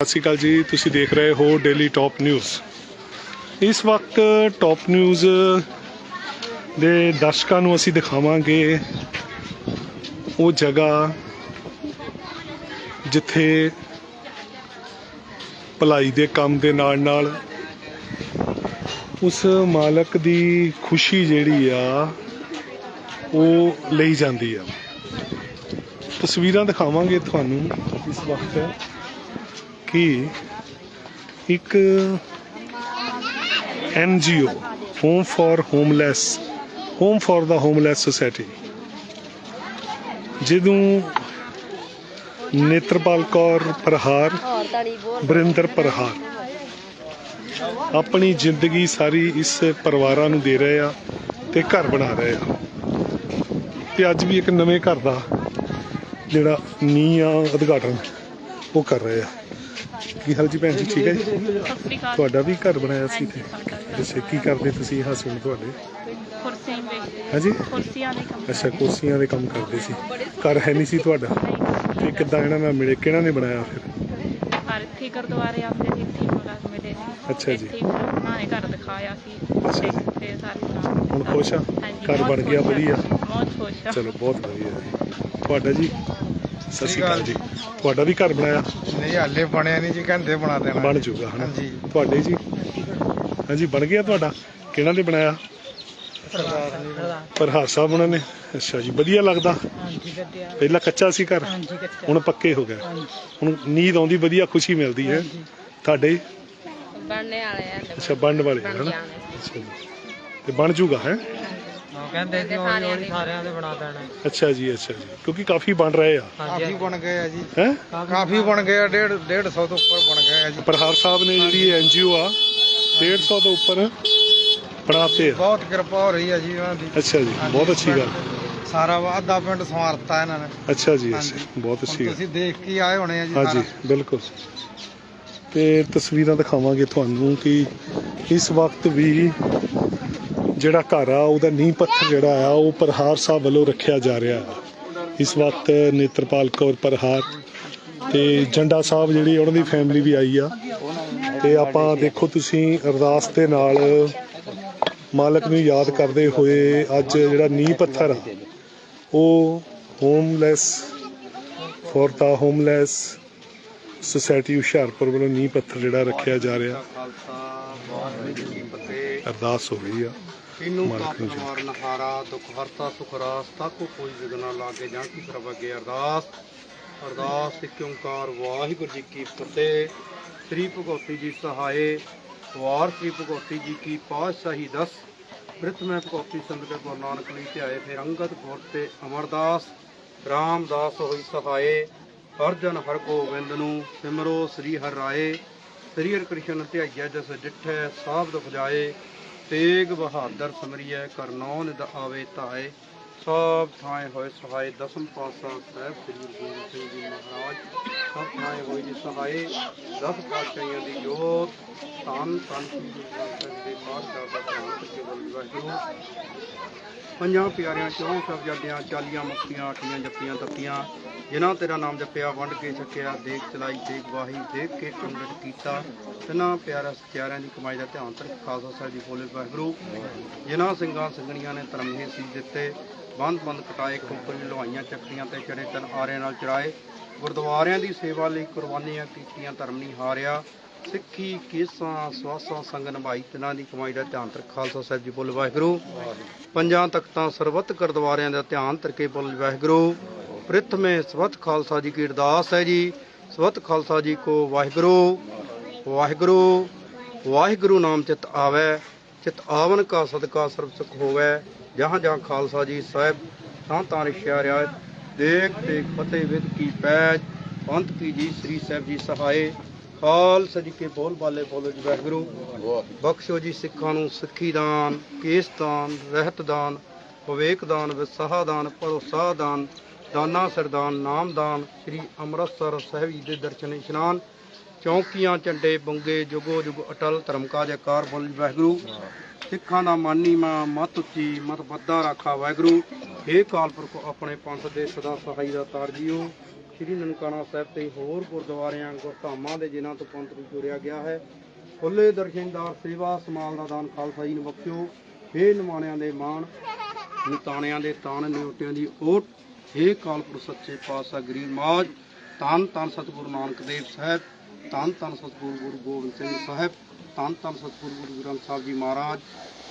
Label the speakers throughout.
Speaker 1: ਸਤਿ ਸ਼੍ਰੀ ਅਕਾਲ ਜੀ, ਤੁਸੀਂ ਦੇਖ ਰਹੇ ਹੋ ਡੇਲੀ ਟਾਪ ਨਿਊਜ਼ ਇਸ ਵਕਤ ਟਾਪ ਨਿਊਜ਼ ਦੇ ਦਰਸ਼ਕਾਂ ਨੂੰ ਅਸੀਂ ਦਿਖਾਵਾਂਗੇ ਉਹ ਜਗ੍ਹਾ ਜਿੱਥੇ ਭਲਾਈ ਦੇ ਕੰਮ ਦੇ ਨਾਲ ਨਾਲ ਉਸ ਮਾਲਕ ਦੀ ਖੁਸ਼ੀ ਜਿਹੜੀ ਆ, ਉਹ ਲਈ ਜਾਂਦੀ ਆ। ਤਸਵੀਰਾਂ ਦਿਖਾਵਾਂਗੇ ਤੁਹਾਨੂੰ ਇਸ ਵਕਤ। ਕਿ ਇੱਕ N G O home for homeless home for the homeless society ਜਦੋਂ ਨੇਤਰਪਾਲ ਕੌਰ ਪ੍ਰਹਾਰ, ਬਰਿੰਦਰ ਪ੍ਰਹਾਰ ਆਪਣੀ ਜ਼ਿੰਦਗੀ ਸਾਰੀ ਇਸ ਪਰਿਵਾਰਾਂ ਨੂੰ ਦੇ ਰਹੇ ਆ ਤੇ ਘਰ ਬਣਾ ਰਹੇ ਆ। ਤੇ ਅੱਜ ਵੀ ਇੱਕ ਨਵੇਂ ਘਰ ਦਾ ਜਿਹੜਾ ਨੀਂਹ ਆ ਉਦਘਾਟਨ ਉਹ ਕਰ ਰਹੇ ਆ। ਕੀ ਹਾਲ ਜੀ ਭੈਣ ਜੀ ਠੀਕ ਹੈ ਜੀ? ਤੁਹਾਡਾ ਵੀ ਘਰ ਬਣਾਇਆ ਸੀ
Speaker 2: ਵੀ।
Speaker 1: ਅੱਛਾ ਕੀ ਕਰਦੇ ਤੁਸੀਂ ਹਸਬੰਡ ਤੁਹਾਡੇ?
Speaker 2: ਕੁਰਸੀਆਂ ਵੇਚਦੇ
Speaker 1: ਹਾਂਜੀ?
Speaker 2: ਕੁਰਸੀਆਂ ਦੇ ਕੰਮ
Speaker 1: ਅੱਛਾ ਕੁਰਸੀਆਂ ਦੇ ਕੰਮ ਕਰਦੇ ਸੀ। ਘਰ ਹੈ ਨਹੀਂ ਸੀ ਤੁਹਾਡਾ? ਤੇ ਕਿੱਦਾਂ ਇਹਨਾਂ ਨਾਲ ਮਿਲੇ? ਕਿਹਨਾਂ ਨੇ ਬਣਾਇਆ ਫਿਰ?
Speaker 2: ਹਰ ਇੱਥੇ ਗੁਰਦੁਆਰੇ ਆਉਂਦੇ ਸੀ ਇੱਥੇ ਮੁਲਾ ਮਿਲੇ ਸੀ।
Speaker 1: ਅੱਛਾ ਜੀ।
Speaker 2: ਇੱਥੇ ਫਿਰ ਉਹਨਾਂ ਨੇ ਘਰ ਦਿਖਾਇਆ ਸੀ।
Speaker 1: ਅੱਛਾ ਜੀ।
Speaker 2: ਤੇ- ਤੇ ਸਾਰੇ ਨਾਲ
Speaker 1: ਹੁਣ ਖੁਸ਼ ਆ?
Speaker 2: ਹਾਂਜੀ,
Speaker 1: ਘਰ
Speaker 2: ਬਹੁਤ
Speaker 1: ਬਣ ਗਿਆ
Speaker 2: ਖੁਸ਼ ਆ।
Speaker 1: ਵਧੀਆ।
Speaker 2: ਬਹੁਤ ਖੁਸ਼ ਆ।
Speaker 1: ਚਲੋ ਬਹੁਤ ਵਧੀਆ ਜੀ। ਤੁਹਾਡਾ ਜੀ ਸਤਿ ਸ਼੍ਰੀ ਅਕਾਲ ਜੀ। ਤੁਹਾਡਾ ਵੀ ਘਰ ਬਣਾਇਆ?
Speaker 3: ਨਹੀਂ ਹਾਲੇ ਬਣਿਆ ਨਹੀਂ ਜੀ ਘੰਟੇ ਬਣਾ ਦੇਣਾ।
Speaker 1: ਬਣ ਜਾਊਗਾ ਹਨਾ?
Speaker 3: ਹਾਂਜੀ।
Speaker 1: ਤੁਹਾਡੇ ਜੀ? ਹਾਂਜੀ ਬਣ ਗਿਆ ਤੁਹਾਡਾ? ਕਿਹਨਾਂ ਨੇ ਬਣਾਇਆ? ਪ੍ਰਹਾਰ ਸਾਹਿਬ ਉਹਨਾਂ ਨੇ। ਅੱਛਾ ਜੀ ਵਧੀਆ ਲੱਗਦਾ। ਪਹਿਲਾਂ ਕੱਚਾ ਸੀ ਘਰ ਹੁਣ ਪੱਕੇ ਹੋ ਗਏ। ਹੁਣ ਨੀਂਦ ਆਉਂਦੀ ਵਧੀਆ ਖੁਸ਼ੀ ਮਿਲਦੀ ਹੈ। ਤੁਹਾਡੇ?
Speaker 4: ਬਣਨੇ ਵਾਲੇ ਆ
Speaker 1: ਅੱਛਾ ਬਣਨ ਵਾਲੇ ਹੈ ਨਾ ਅੱਛਾ ਜੀ। ਤੇ ਬਣ ਜੂਗਾ ਹੈ?
Speaker 3: ਉਹ ਕਹਿੰਦੇ ਸੀ ਹੌਲੀ ਹੌਲੀ ਸਾਰਿਆਂ ਦੇ ਬਣਾ ਦੇਣਾ।
Speaker 1: ਅੱਛਾ ਜੀ ਅੱਛਾ ਜੀ। ਕਿਉਂਕਿ ਕਾਫੀ ਬਣ ਰਹੇ ਆ।
Speaker 3: ਕਾਫੀ ਬਣ ਗਏ ਆ ਜੀ।
Speaker 1: ਹੈ?
Speaker 3: ਕਾਫੀ ਬਣ ਗਏ ਆ 1.5 150 ਤੋਂ ਉੱਪਰ ਬਣ ਗਏ ਆ ਜੀ।
Speaker 1: ਪ੍ਰਹਾਰ ਸਾਹਿਬ ਨੇ ਜਿਹੜੀ ਐਨਜੀਓ ਆ 150 ਤੋਂ ਉੱਪਰ ਬਣਾਤੇ ਆ।
Speaker 3: ਬਹੁਤ ਕਿਰਪਾ ਹੋ ਰਹੀ ਆ ਜੀ ਉਹਨਾਂ ਦੀ।
Speaker 1: ਅੱਛਾ ਜੀ ਬਹੁਤ ਅੱਛੀ ਗੱਲ।
Speaker 3: ਸਾਰਾ ਅੱਧਾ ਪਿੰਡ ਸਮਾਰਤਾ ਇਹਨਾਂ ਨੇ।
Speaker 1: ਅੱਛਾ ਜੀ ਅੱਛਾ। ਬਹੁਤ ਅੱਛੀ ਗੱਲ।
Speaker 3: ਤੁਸੀਂ ਦੇਖ ਕੇ ਆਏ ਹੋਣੇ ਆ ਜੀ
Speaker 1: ਹਾਂਜੀ ਬਿਲਕੁਲ। ਤੇ ਤਸਵੀਰਾਂ ਦਿਖਾਵਾਂਗੇ ਤੁਹਾਨੂੰ ਕਿ ਇਸ ਵਕਤ ਵੀ ਜਿਹੜਾ ਘਰ ਆ, ਉਹਦਾ ਨੀਂਹ ਪੱਥਰ ਜਿਹੜਾ ਆ, ਉਹ ਪ੍ਰਹਾਰ ਸਾਹਿਬ ਵੱਲੋਂ ਰੱਖਿਆ ਜਾ ਰਿਹਾ ਇਸ ਵਕਤ ਨੇਤਰਪਾਲ ਕੌਰ ਪ੍ਰਹਾਰ ਤੇ ਜੰਡਾ ਸਾਹਿਬ ਜਿਹੜੀ ਉਹਨਾਂ ਦੀ ਫੈਮਿਲੀ ਵੀ ਆਈ ਆ। ਤੇ ਆਪਾਂ ਦੇਖੋ ਤੁਸੀਂ ਅਰਦਾਸ ਦੇ ਨਾਲ ਮਾਲਕ ਨੂੰ ਯਾਦ ਕਰਦੇ ਹੋਏ ਅੱਜ ਜਿਹੜਾ ਨੀਂਹ ਪੱਥਰ ਆ, ਉਹ ਹੋਮਲੈਸ ਫॉर ਦਾ ਹੋਮਲੈਸ ਸੁਸਾਇਟੀ ਹੁਸ਼ਿਆਰਪੁਰ ਵੱਲੋਂ ਨੀਂਹ ਪੱਥਰ ਜਿਹੜਾ ਰੱਖਿਆ ਜਾ ਰਿਹਾ। ਅਰਦਾਸ ਹੋ ਰਹੀ ਆ। ਮਾਲਕ
Speaker 3: ਤਾਪ
Speaker 1: ਨੂੰ ਜੀ।
Speaker 3: ਮਾਰਨ ਹਾਰਾ ਦੁੱਖ ਹਰਤਾ ਸੁਖ ਰਾਸ ਤਾਕੋ ਕੋਈ ਵਿਗਨਾ ਲਾਗੇ ਜਾਂ ਕੀ ਪ੍ਰਭ ਅੱਗੇ ਅਰਦਾਸ। ਅਰਦਾਸ ਇੱਕ ਓੰਕਾਰ ਵਾਹਿਗੁਰੂ ਜੀ ਕੀ ਫਤਿਹ। ਸ੍ਰੀ ਭਗਵਤੀ ਜੀ ਸਹਾਏ ਵਾਰ ਸ੍ਰੀ ਭਗਵਤੀ ਜੀ ਕੀ ਪਾਤਸ਼ਾਹੀ ਦਸ। ਬ੍ਰਿਤ ਮੈਂ ਭਗਵਤੀ ਸੰਤ ਕੇ ਗੁਰੂ ਨਾਨਕ ਲਈ ਧਿਆਏ ਫਿਰ ਅੰਗਦ ਗੁਰ ਤੇ ਅਮਰਦਾਸ। ਰਾਮਦਾਸ ਹੋਈ ਸਹਾਏ ਹਰ ਜਨ ਹਰ ਗੋਬਿੰਦ ਨੂੰ ਸਿਮਰੋ ਸ੍ਰੀ ਹਰਿ ਰਾਏ। ਸ੍ਰੀ ਹਰਿ ਕ੍ਰਿਸ਼ਨ ਧਿਆਈਐ ਜਸ ਡਿਠੈ ਸਾਧ ਦੁਖ ਜਾਏ। ਤੇਗ ਬਹਾਦਰ ਸਮਰੀਐ ਕਰਨੌ ਦਾ ਆਵੇ ਧਾਏ ਸਭ ਥਾਂ ਹੋਏ ਸਹਾਏ ਦਸਮ ਪਾਤਸ਼ਾਹ ਸਾਹਿਬ ਸ੍ਰੀ ਗੁਰੂ ਗੋਬਿੰਦ ਸਿੰਘ ਜੀ ਮਹਾਰਾਜ। ਸਭ ਥਾਂ ਹੋਏ ਜੀ ਸਹਾਏ ਦਸ ਪਾਤਸ਼ਾਹੀਆਂ ਦੀ ਜੋਤ। ਧੰਨ ਧੰਨ ਸ੍ਰੀ ਗੁਰੂ ਗ੍ਰੰਥ ਸਾਹਿਬ ਦੇ ਪਾਠ ਕਰਦਾ ਧਿਆਨ ਕਰਕੇ ਵਾਹਿਗੁਰੂ ਪੰਜਾਂ ਪਿਆਰਿਆਂ ਚੌਂ ਸਾਹਿਬਜ਼ਾਦਿਆਂ ਚਾਲੀਆਂ, ਮੁਕਤੀਆਂ ਅੱਠੀਆਂ ਜੱਪੀਆਂ, ਤੱਤੀਆਂ, ਜਿਨ੍ਹਾਂ ਤੇਰਾ ਨਾਮ ਜਪਿਆ, ਵੰਡ ਕੇ ਛਕਿਆ, ਦੇਖ ਚਲਾਈ, ਦੇਖ ਵਾਹੀ, ਦੇਖ ਕੇ ਅੰਮ੍ਰਿਤ ਕੀਤਾ। ਤਿੰਨਾਂ ਪਿਆਰਿਆਂ ਸਚਿਆਰਿਆਂ ਦੀ ਕਮਾਈ ਦਾ ਧਿਆਨ ਤਰ ਖਾਲਸਾ ਸਾਹਿਬ ਜੀ ਬੋਲੇ ਵਾਹਿਗੁਰੂ। ਜਿਨ੍ਹਾਂ ਸਿੰਘਾਂ ਸੰਗਣੀਆਂ ਨੇ ਧਰਮੇ ਸੀ ਦਿੱਤੇ ਬੰਦ ਬੰਦ ਕਟਾਏ ਖੁੱਪਰ ਲੁਹਾਈਆਂ ਚੱਕੀਆਂ ਤੇ ਚੜੇ ਤਨ ਆਰਿਆਂ ਨਾਲ ਚੜਾਏ ਗੁਰਦੁਆਰਿਆਂ ਦੀ ਸੇਵਾ ਲਈ ਕੁਰਬਾਨੀਆਂ ਕੀਤੀਆਂ, ਧਰਮ ਨਹੀਂ ਹਾਰਿਆ। ਸਿੱਖੀ, ਕੇਸਾਂ, ਸਵਾਸਾਂ ਸੰਗ ਨਿਭਾਈ, ਤਿਨਾਂ ਦੀ ਕਮਾਈ ਦਾ ਧਿਆਨ ਤਰ ਖਾਲਸਾ ਸਾਹਿਬ ਜੀ ਬੋਲੇ, ਵਾਹਿਗੁਰੂ। ਪੰਜਾਂ ਤਖਤਾਂ ਸਰਬੱਤ ਗੁਰਦੁਆਰਿਆਂ ਦਾ ਧਿਆਨ ਤਰਕੇ ਬੋਲ, ਵਾਹਿਗੁਰੂ। ਪ੍ਰਿਥਮੇ ਸਵਤ ਖਾਲਸਾ ਜੀ ਕੀ ਅਰਦਾਸ ਹੈ ਜੀ। ਸਵਤ ਖਾਲਸਾ ਜੀ ਕੋ ਵਾਹਿਗੁਰੂ। ਵਾਹਿਗੁਰੂ ਵਾਹਿਗੁਰੂ ਨਾਮ ਚਿਤ ਆਵੈ। ਚਿਤ ਆਵਨ ਕਾ ਸਦਕਾ ਸਰਬ ਸੁਖ ਹੋਵੈ। ਜਹਾਂ ਜਹਾਂ ਖਾਲਸਾ ਜੀ ਸਾਹਿਬ ਤਾਂ ਰਿਸ਼ਿਆ ਰਿਆਇਤ ਦੇਖ ਦੇਖ ਫਤਿਹ ਵਿਦ ਕੀ ਪੈਜ। ਪੰਥ ਕੀ ਜੀ ਸ੍ਰੀ ਸਾਹਿਬ ਜੀ ਸਹਾਏ। ਖਾਲਸਾ ਜੀ ਕੇ ਬੋਲ ਬਾਲੇ ਬੋਲੋ ਜੀ ਵਾਹਿਗੁਰੂ। ਬਖਸ਼ੋ ਜੀ ਸਿੱਖਾਂ ਨੂੰ ਸਿੱਖੀ ਦਾਨ, ਕੇਸ ਦਾਨ, ਰਹਿਤ ਦਾਨ, ਵਿਵੇਕ ਦਾਨ, ਵਿਸਾਹ ਦਾਨ ਭਰੋਸਾ ਦਾਨ, ਦਾਨਾ ਸਰਦਾਨ ਨਾਮਦਾਨ ਸ੍ਰੀ ਅੰਮ੍ਰਿਤਸਰ ਸਾਹਿਬ ਜੀ ਦੇ ਦਰਸ਼ਨ ਇਸ਼ਨਾਨ, ਚੌਂਕੀਆਂ ਚੰਡੇ ਬੰਗੇ, ਜੁਗੋ ਜੁਗ ਅਟਲ ਧਰਮ ਕਾ ਜੈਕਾਰ ਬੋਲ ਵਾਹਿਗੁਰੂ। ਸਿੱਖਾਂ ਦਾ ਮਾਨੀ ਮਾਂ, ਮਤ ਉੱਚੀ, ਮਤ ਬੱਦਾ ਰਾਖਾ ਵਾਹਿਗੁਰੂ। ਏ ਕਾਲਪੁਰਖ ਆਪਣੇ ਪੰਥ ਦੇ ਸਦਾ ਸਹਾਈ ਦਾ ਤਾਰ ਜੀਓ। ਸ੍ਰੀ ਨਨਕਾਣਾ ਸਾਹਿਬ ਤੇ ਹੋਰ ਗੁਰਦੁਆਰਿਆਂ, ਗੁਰਧਾਮਾਂ ਦੇ ਜਿਨ੍ਹਾਂ ਤੋਂ ਪੰਥ ਨੂੰ ਜੋੜਿਆ ਗਿਆ ਹੈ ਖੁੱਲੇ ਦਰਸ਼ਨਦਾਰ ਸੇਵਾ ਸਮਾਲ ਦਾ ਦਾਨ ਖਾਲਸਾ ਜੀ ਨੂੰ ਬਖਸ਼ਿਓ। ਹੇ ਨਿਮਾਣਿਆਂ ਦੇ ਮਾਣ, ਨਿਤਾਣਿਆਂ ਦੇ ਤਾਣ ਨਿਉਟਿਆਂ ਦੀ ਓਟ। ਹੇ ਕਾਲਪੁਰ ਸੱਚੇ ਪਾਤਸ਼ਾਹ ਗਰੀਬ ਮਾਜ, ਧੰਨ ਧੰਨ ਸਤਿਗੁਰੂ ਨਾਨਕ ਦੇਵ ਸਾਹਿਬ, ਧੰਨ ਧੰਨ ਸਤਿਗੁਰੂ ਗੁਰੂ ਗੋਬਿੰਦ ਸਿੰਘ ਸਾਹਿਬ। ਧੰਨ ਧੰਨ ਸਤਿਗੁਰੂ ਗੁਰੂ ਗ੍ਰੰਥ ਸਾਹਿਬ ਜੀ ਮਹਾਰਾਜ,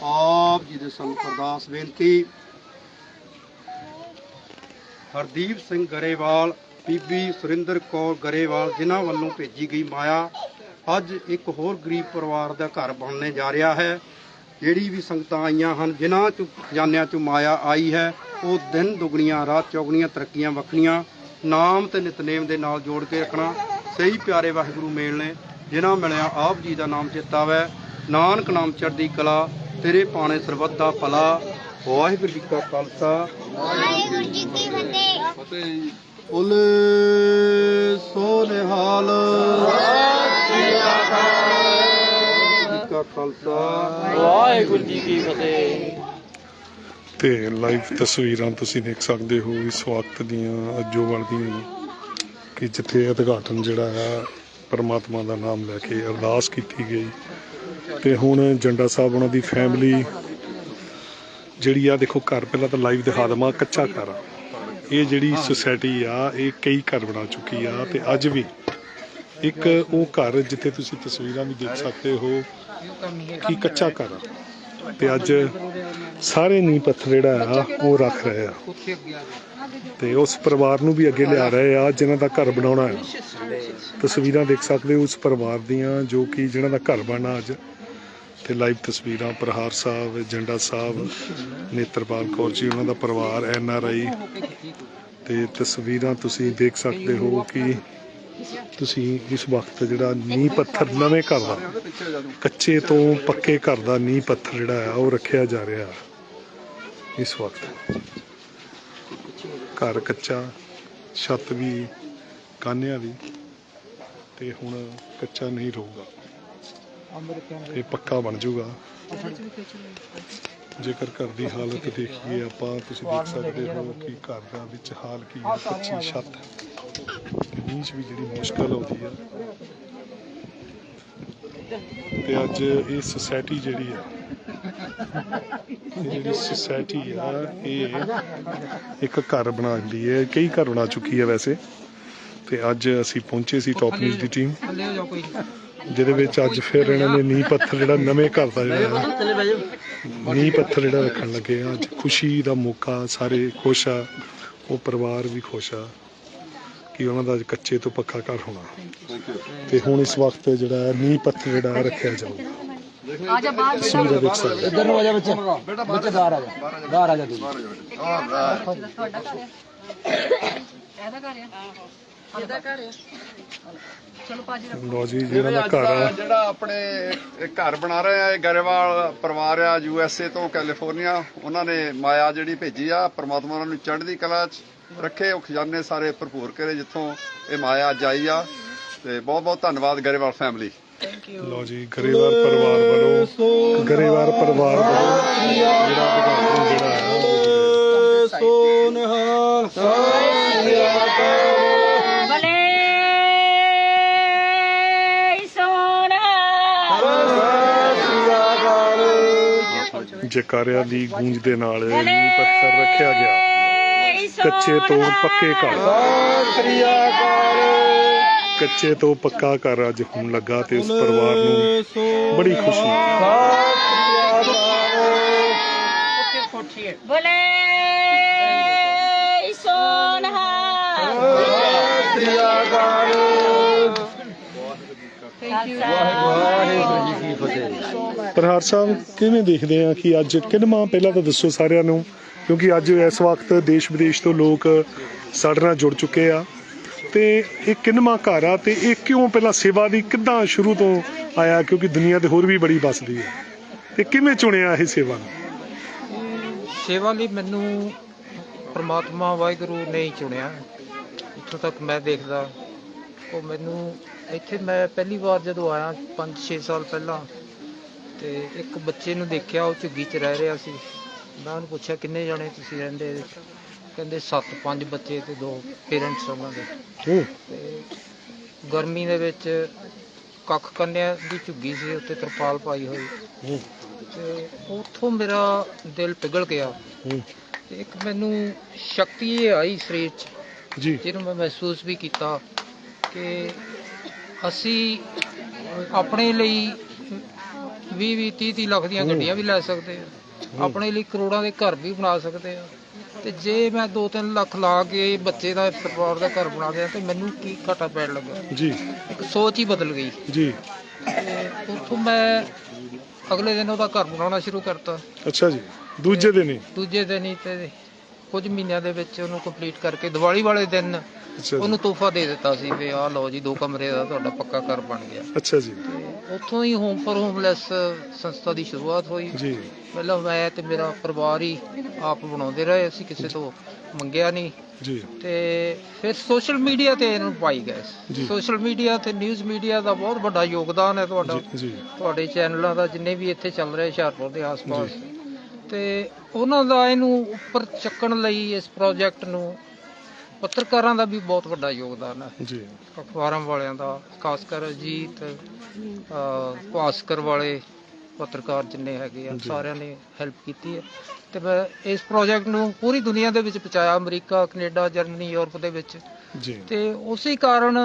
Speaker 3: ਆਪ ਜੀ ਦੇ ਸੰਤ ਅਰਦਾਸ ਬੇਨਤੀ। ਹਰਦੀਪ ਸਿੰਘ ਗਰੇਵਾਲ, ਬੀਬੀ ਸੁਰਿੰਦਰ ਕੌਰ ਗਰੇਵਾਲ ਜਿਨ੍ਹਾਂ ਵੱਲੋਂ ਭੇਜੀ ਗਈ ਮਾਇਆ, ਅੱਜ ਇੱਕ ਹੋਰ ਗਰੀਬ ਪਰਿਵਾਰ ਦਾ ਘਰ ਬਣਨੇ ਜਾ ਰਿਹਾ ਹੈ। ਜਿਹੜੀ ਵੀ ਸੰਗਤਾਂ ਆਈਆਂ ਹਨ, ਜਿਨ੍ਹਾਂ ਚ ਜਾਨਿਆਂ ਚ ਮਾਇਆ ਆਈ ਹੈ, ਉਹ ਦਿਨ ਦੁਗਣੀਆਂ, ਰਾਤ ਚੌਗਣੀਆਂ, ਤਰੱਕੀਆਂ ਵੱਖਣੀਆਂ। ਨਾਮ ਤੇ ਨਿਤਨੇਮ ਦੇ ਨਾਲ ਜੋੜ ਕੇ ਰੱਖਣਾ। ਸਹੀ ਪਿਆਰੇ ਵਾਹਿਗੁਰੂ ਮੇਲ ਨੇ। ਜਿਨ੍ਹਾਂ ਮਿਲਿਆ ਆਪ ਜੀ ਦਾ ਨਾਮ ਚੇਤਾ ਵੈ ਨਾਨਕ ਨਾਮ ਚੜ੍ਹਦੀ ਕਲਾ ਤੇਰੇ ਪਾਣੇ ਸਰਬੱਤ ਦਾ ਭਲਾ। ਵਾਹਿਗੁਰੂ ਜੀ ਕਾ ਖਾਲਸਾ।
Speaker 5: ਵਾਹਿਗੁਰੂ ਜੀ ਕੀ ਫਤਿਹ।
Speaker 3: ਫਤਿਹ ਬੋਲੇ ਸੋ ਨਿਹਾਲ ਜੀ ਕਾ ਖਾਲਸਾ।
Speaker 6: ਵਾਹਿਗੁਰੂ ਜੀ ਕੀ ਫਤਿਹ।
Speaker 1: ਤੇ ਲਾਈਵ ਤਸਵੀਰਾਂ ਤੁਸੀਂ ਦੇਖ ਸਕਦੇ ਹੋ ਇਸ ਵਕਤ ਦੀਆਂ ਅਜੋਵਲ ਦੀਆਂ ਕਿ ਜਿੱਥੇ ਉਦਘਾਟਨ ਜਿਹੜਾ ਹੈ ਪਰਮਾਤਮਾ ਦਾ ਨਾਮ ਲੈ ਕੇ ਅਰਦਾਸ ਕੀਤੀ ਗਈ। ਤੇ ਹੁਣ ਜੰਡਾ ਸਾਹਿਬ ਉਹਨਾਂ ਦੀ ਫੈਮਿਲੀ ਜਿਹੜੀ ਆ, ਦੇਖੋ ਘਰ ਪਹਿਲਾਂ ਤਾਂ ਲਾਈਵ ਦਿਖਾ ਦਵਾਂ, ਕੱਚਾ ਘਰ ਆ। ਇਹ ਜਿਹੜੀ ਸੁਸਾਇਟੀ ਆ, ਇਹ ਕਈ ਘਰ ਬਣਾ ਚੁੱਕੀ ਆ ਤੇ ਅੱਜ ਵੀ ਇੱਕ ਉਹ ਘਰ ਜਿੱਥੇ ਤੁਸੀਂ ਤਸਵੀਰਾਂ ਵੀ ਦੇਖ ਸਕਦੇ ਹੋ ਕਿ ਕੱਚਾ ਘਰ ਆ। ਤੇ ਅੱਜ ਸਾਰੇ ਨੀਂਹ ਪੱਥਰ ਜਿਹੜਾ ਆ, ਉਹ ਰੱਖ ਰਹੇ ਆ। ਤੇ ਉਸ ਪਰਿਵਾਰ ਨੂੰ ਵੀ ਅੱਗੇ ਲਿਆ ਰਹੇ ਆ, ਜਿਨ੍ਹਾਂ ਦਾ ਘਰ ਬਣਾਉਣਾ ਹੈ। ਤਸਵੀਰਾਂ ਦੇਖ ਸਕਦੇ ਹੋ ਉਸ ਪਰਿਵਾਰ ਦੀਆਂ, ਜੋ ਕਿ ਜਿਨ੍ਹਾਂ ਦਾ ਘਰ ਬਣਨਾ ਅੱਜ। ਤੇ ਲਾਈਵ ਤਸਵੀਰਾਂ, ਪ੍ਰਹਾਰ ਸਾਹਿਬ, ਜੰਡਾ ਸਾਹਿਬ, ਨੇਤਰਪਾਲ ਕੌਰ ਜੀ, ਉਹਨਾਂ ਦਾ ਪਰਿਵਾਰ, ਐਨ ਆਰ ਆਈ। ਤੇ ਤਸਵੀਰਾਂ ਤੁਸੀਂ ਦੇਖ ਸਕਦੇ ਹੋ ਕਿ ਤੁਸੀਂ ਇਸ ਵਕਤ ਜਿਹੜਾ ਨੀਂਹ ਪੱਥਰ, ਨਵੇਂ ਘਰ ਦਾ, ਕੱਚੇ ਤੋਂ ਪੱਕੇ ਘਰ ਦਾ ਨੀਂਹ ਪੱਥਰ ਜਿਹੜਾ ਆ, ਉਹ ਰੱਖਿਆ ਜਾ ਰਿਹਾ ਇਸ ਵਕਤ। ਘਰ ਕੱਚਾ ਛੱਤ ਵੀ ਕਾਨਿਆਂ ਦੀ ਤੇ ਹੁਣ ਕੱਚਾ ਨਹੀਂ ਰਹੂਗਾ। ਇਹ ਪੱਕਾ ਬਣ ਜਾਊਗਾ। ਜੇਕਰ ਘਰ ਦੀ ਹਾਲਤ ਦੇਖੀਏ ਆਪਾਂ ਤੁਸੀਂ ਦੇਖ ਸਕਦੇ ਹੋ ਕਿ ਘਰ ਦਾ ਵਿੱਚ ਹਾਲ ਕੀ ਹੈ ਕੱਚੀ ਛੱਤ। ਨੀਚ ਵੀ ਜਿਹੜੀ ਮੁਸ਼ਕਲ ਆਉਂਦੀ ਹੈ। ਤੇ ਅੱਜ ਇਹ ਸੁਸਾਇਟੀ ਜਿਹੜੀ ਇਹ ਜਿਹੜੀ ਸੁਸਾਇਟੀ ਆ ਇਹ ਇੱਕ ਘਰ ਬਣਾਉਂਦੀ ਹੈ ਕਈ ਘਰ ਬਣਾ ਚੁੱਕੀ ਹੈ ਵੈਸੇ। ਤੇ ਅੱਜ ਅਸੀਂ ਪਹੁੰਚੇ ਸੀ ਟੌਪ ਨਿਊਜ਼ ਦੀ ਟੀਮ ਜਿਹਦੇ ਵਿੱਚ ਅੱਜ ਫਿਰ ਇਹਨਾਂ ਨੇ ਨੀਂਹ ਪੱਥਰ ਜਿਹੜਾ ਨਵੇਂ ਘਰ ਦਾ ਜਿਹੜਾ ਆ, ਨੀਂਹ ਪੱਥਰ ਜਿਹੜਾ ਰੱਖਣ ਲੱਗੇ ਆ। ਅੱਜ ਖੁਸ਼ੀ ਦਾ ਮੌਕਾ ਸਾਰੇ ਖੁਸ਼ ਆ ਉਹ ਪਰਿਵਾਰ ਵੀ ਖੁਸ਼ ਆ ਕਿ ਉਹਨਾਂ ਦਾ ਅੱਜ ਕੱਚੇ ਤੋਂ ਪੱਕਾ ਘਰ ਹੋਣਾ। ਤੇ ਹੁਣ ਇਸ ਵਕਤ ਜਿਹੜਾ ਨੀਂਹ ਪੱਥਰ ਜਿਹੜਾ ਰੱਖਿਆ ਜਾਊਗਾ। ਦੇਖ ਸਕਦੇ ਹੋ।
Speaker 6: ਇੱਧਰ ਨੂੰ ਆ ਜਾ ਬੱਚਾ ਬੱਚਾ ਬਾਹਰ ਆ ਜਾ। ਬਾਹਰ ਆ ਜਾ। ਤੂੰ।
Speaker 1: ਲਓ ਜੀ ਜਿਹੜਾ ਦਾ ਘਰ ਆ।
Speaker 7: ਜਿਹੜਾ ਆਪਣੇ ਇਹ ਘਰ ਬਣਾ ਰਹੇ ਆ ਇਹ ਗਰੇਵਾਲ ਪਰਿਵਾਰ ਆ ਯੂ ਐਸ ਏ ਤੋਂ ਕੈਲੀਫੋਰਨੀਆ। ਉਹਨਾਂ ਨੇ ਮਾਇਆ ਜਿਹੜੀ ਭੇਜੀ ਆ ਪ੍ਰਮਾਤਮਾ ਉਹਨਾਂ ਨੂੰ ਚੜ੍ਹਦੀ ਕਲਾ 'ਚ ਰੱਖੇ। ਉਹ ਖਜ਼ਾਨੇ ਸਾਰੇ ਭਰਪੂਰ ਕਰੇ ਜਿੱਥੋਂ ਇਹ ਮਾਇਆ ਅੱਜ ਆਈ ਆ। ਤੇ ਬਹੁਤ ਬਹੁਤ ਧੰਨਵਾਦ ਗਰੇਵਾਲ ਫੈਮਿਲੀ
Speaker 1: ਲਓ ਜੀ ਗਰੇਵਾਲ ਪਰਿਵਾਰ ਵੱਲੋਂ ਗਰੇਵਾਲ ਪਰਿਵਾਰ ਵੱਲੋਂ ਜਿਹੜਾ ਉਦਘਾਟਨ ਜਿਹੜਾ ਹੈ
Speaker 5: ਬਲੇ
Speaker 1: ਜਕਾਰਿਆਂ ਦੀ ਗੂੰਜ ਦੇ ਨਾਲ ਨੀਂਹ ਪੱਥਰ ਰੱਖਿਆ ਗਿਆ। ਕੱਚੇ ਤੋਂ ਪੱਕੇ ਘਰ ਕੱਚੇ ਤੋਂ ਪੱਕਾ ਘਰ ਅੱਜ ਹੋਣ ਲੱਗਾ ਤੇ ਉਸ ਪਰਿਵਾਰ ਨੂੰ ਬੜੀ ਖੁਸ਼ੀ ਹੈ
Speaker 5: ਬਲੇ ਸੋਨਾ।
Speaker 1: ਪ੍ਰਹਾਰ ਸਾਹਿਬ ਕਿਵੇਂ ਦੇਖਦੇ ਆ ਕਿ ਅੱਜ ਕਿੰਨਵਾਂ ਪਹਿਲਾਂ ਤਾਂ ਦੱਸੋ ਸਾਰਿਆਂ ਨੂੰ ਕਿਉਂਕਿ ਅੱਜ ਇਸ ਵਕਤ ਦੇਸ਼ ਵਿਦੇਸ਼ ਤੋਂ ਲੋਕ ਸਾਡੇ ਨਾਲ ਜੁੜ ਚੁੱਕੇ ਆ। ਤੇ ਇਹ ਕਿੰਨਵਾਂ ਘਰ ਆ ਤੇ ਇਹ ਕਿਉਂ ਪਹਿਲਾਂ ਸੇਵਾ ਦੀ ਕਿੱਦਾਂ ਸ਼ੁਰੂ ਤੋਂ ਆਇਆ? ਕਿਉਂਕਿ ਦੁਨੀਆ ਤੇ ਹੋਰ ਵੀ ਬੜੀ ਵੱਸਦੀ ਹੈ। ਤੇ ਕਿਵੇਂ ਚੁਣਿਆ ਇਹ ਸੇਵਾ? ਨੂੰ
Speaker 8: ਸੇਵਾ ਲਈ ਮੈਨੂੰ ਪਰਮਾਤਮਾ ਵਾਹਿਗੁਰੂ ਨੇ ਹੀ ਚੁਣਿਆ। ਇੱਥੋਂ ਤੱਕ ਮੈਂ ਦੇਖਦਾ। ਉਹ ਮੈਨੂੰ ਇੱਥੇ ਮੈਂ ਪਹਿਲੀ ਵਾਰ ਜਦੋਂ ਆਇਆ 5-6 ਸਾਲ ਪਹਿਲਾਂ, ਤੇ ਇੱਕ ਬੱਚੇ ਨੂੰ ਦੇਖਿਆ, ਉਹ ਝੁੱਗੀ 'ਚ ਰਹਿ ਰਿਹਾ ਸੀ। ਮੈਂ ਉਹਨੂੰ ਪੁੱਛਿਆ, ਕਿੰਨੇ ਜਣੇ ਤੁਸੀਂ ਰਹਿੰਦੇ? ਕਹਿੰਦੇ 7 ਪੰਜ ਬੱਚੇ ਤੇ ਦੋ ਪੇਰੈਂਟਸ ਉਹਨਾਂ ਦੇ।
Speaker 1: ਹੂੰ।
Speaker 8: ਤੇ ਗਰਮੀ ਦੇ ਵਿੱਚ ਕੱਖ ਕੰਨਿਆ ਦੀ ਝੁੱਗੀ ਸੀ ਉੱਤੇ ਤਰਪਾਲ ਪਾਈ ਹੋਈ।
Speaker 1: ਹੂੰ।
Speaker 8: ਤੇ ਉੱਥੋਂ ਮੇਰਾ ਦਿਲ ਪਿਘਲ ਗਿਆ।
Speaker 1: ਹੂੰ।
Speaker 8: ਤੇ ਇੱਕ ਮੈਨੂੰ ਸ਼ਕਤੀ ਇਹ ਆਈ ਸਰੀਰ 'ਚ
Speaker 1: ਜੀ।
Speaker 8: ਜਿਹਨੂੰ ਮੈਂ ਮਹਿਸੂਸ ਵੀ ਕੀਤਾ ਕਿ ਅਸੀਂ ਆਪਣੇ ਲਈ 20 20 30 30 ਲੱਖ ਦੀਆਂ ਗੱਡੀਆਂ ਵੀ ਲੈ ਸਕਦੇ ਆ ਆਪਣੇ ਲਈ ਕਰੋੜਾਂ ਦੇ ਘਰ ਵੀ ਬਣਾ ਸਕਦੇ ਆ ਤੇ ਜੇ ਮੈਂ 2-3 ਲੱਖ ਲਾ ਕੇ ਬੱਚੇ ਦਾ ਪਰਿਵਾਰ ਦਾ ਘਰ ਬਣਾ ਦਿਆਂ ਤੇ ਮੈਨੂੰ ਕੀ ਘਾਟਾ ਪੈਣ ਲੱਗਾ?
Speaker 1: ਜੀ।
Speaker 8: ਇੱਕ ਸੋਚ ਹੀ ਬਦਲ ਗਈ।
Speaker 1: ਜੀ।
Speaker 8: ਤੇ ਉੱਥੋਂ ਮੈਂ ਅਗਲੇ ਦਿਨ ਉਹਦਾ ਘਰ ਬਣਾਉਣਾ ਸ਼ੁਰੂ ਕਰਤਾ।
Speaker 1: ਅੱਛਾ ਜੀ। ਦੂਜੇ ਦਿਨ ਹੀ?
Speaker 8: ਦੂਜੇ ਦਿਨ ਹੀ ਤੇ ਕੁਝ ਮਹੀਨਿਆਂ ਦੇ ਵਿੱਚ ਉਹਨੂੰ ਕੰਪਲੀਟ ਕਰਕੇ ਦੀਵਾਲੀ ਵਾਲੇ ਦਿਨ
Speaker 1: ਅੱਛਾ ਜੀ।
Speaker 8: ਉਹਨੂੰ ਤੋਹਫਾ ਦੇ ਦਿੱਤਾ ਸੀ ਵੀ ਆਹ ਲਓ ਜੀ ਦੋ ਕਮਰੇ ਦਾ ਤੁਹਾਡਾ ਪੱਕਾ ਘਰ ਬਣ ਗਿਆ।
Speaker 1: ਅੱਛਾ ਜੀ।
Speaker 8: ਉੱਥੋਂ ਹੀ ਹੋਮ ਫॉर ਹੋਮਲੈਸ ਸੰਸਥਾ ਦੀ ਸ਼ੁਰੂਆਤ ਹੋਈ।
Speaker 1: ਜੀ।
Speaker 8: ਪਹਿਲਾਂ ਮੈਂ ਤੇ ਮੇਰਾ ਪਰਿਵਾਰ ਹੀ ਆਪ ਬਣਾਉਂਦੇ ਰਹੇ ਅਸੀਂ ਕਿਸੇ ਤੋਂ ਮੰਗਿਆ ਨਹੀਂ।
Speaker 1: ਜੀ।
Speaker 8: ਤੇ ਫਿਰ ਸੋਸ਼ਲ ਮੀਡੀਆ ਤੇ ਇਹਨੂੰ ਪਾਈ ਗਏ।
Speaker 1: ਜੀ।
Speaker 8: ਸੋਸ਼ਲ ਮੀਡੀਆ ਤੇ ਨਿਊਜ਼ ਮੀਡੀਆ ਦਾ ਬਹੁਤ ਵੱਡਾ ਯੋਗਦਾਨ ਹੈ ਤੁਹਾਡਾ।
Speaker 1: ਜੀ ਜੀ।
Speaker 8: ਤੁਹਾਡੇ ਚੈਨਲਾਂ ਦਾ ਜਿੰਨੇ ਵੀ ਇੱਥੇ ਚੱਲ ਰਹੇ ਹੁਸ਼ਿਆਰਪੁਰ ਦੇ ਆਸ-ਪਾਸ। ਤੇ ਉਹਨਾਂ ਦਾ ਇਹਨੂੰ ਉੱਪਰ ਚੱਕਣ ਲਈ ਇਸ ਪ੍ਰੋਜੈਕਟ ਨੂੰ ਪੱਤਰਕਾਰਾਂ ਦਾ ਵੀ ਬਹੁਤ ਵੱਡਾ ਯੋਗਦਾਨ ਹੈ।
Speaker 1: ਜੀ।
Speaker 8: ਅਖਬਾਰਾਂ ਵਾਲਿਆਂ ਦਾ ਖਾਸ ਕਰ ਅਜੀਤ ਅਹ, ਭਾਸਕਰ ਵਾਲੇ ਪੱਤਰਕਾਰ ਜਿੰਨੇ ਹੈਗੇ ਆ ਸਾਰਿਆਂ ਨੇ ਹੈਲਪ ਕੀਤੀ ਹੈ। ਤੇ ਮੈਂ ਇਸ ਪ੍ਰੋਜੈਕਟ ਨੂੰ ਪੂਰੀ ਦੁਨੀਆ ਦੇ ਵਿੱਚ ਪਹੁੰਚਾਇਆ ਅਮਰੀਕਾ ਕੈਨੇਡਾ ਜਰਮਨੀ ਯੂਰਪ ਦੇ ਵਿੱਚ।
Speaker 1: ਜੀ।
Speaker 8: ਤੇ ਉਸੇ ਕਾਰਨ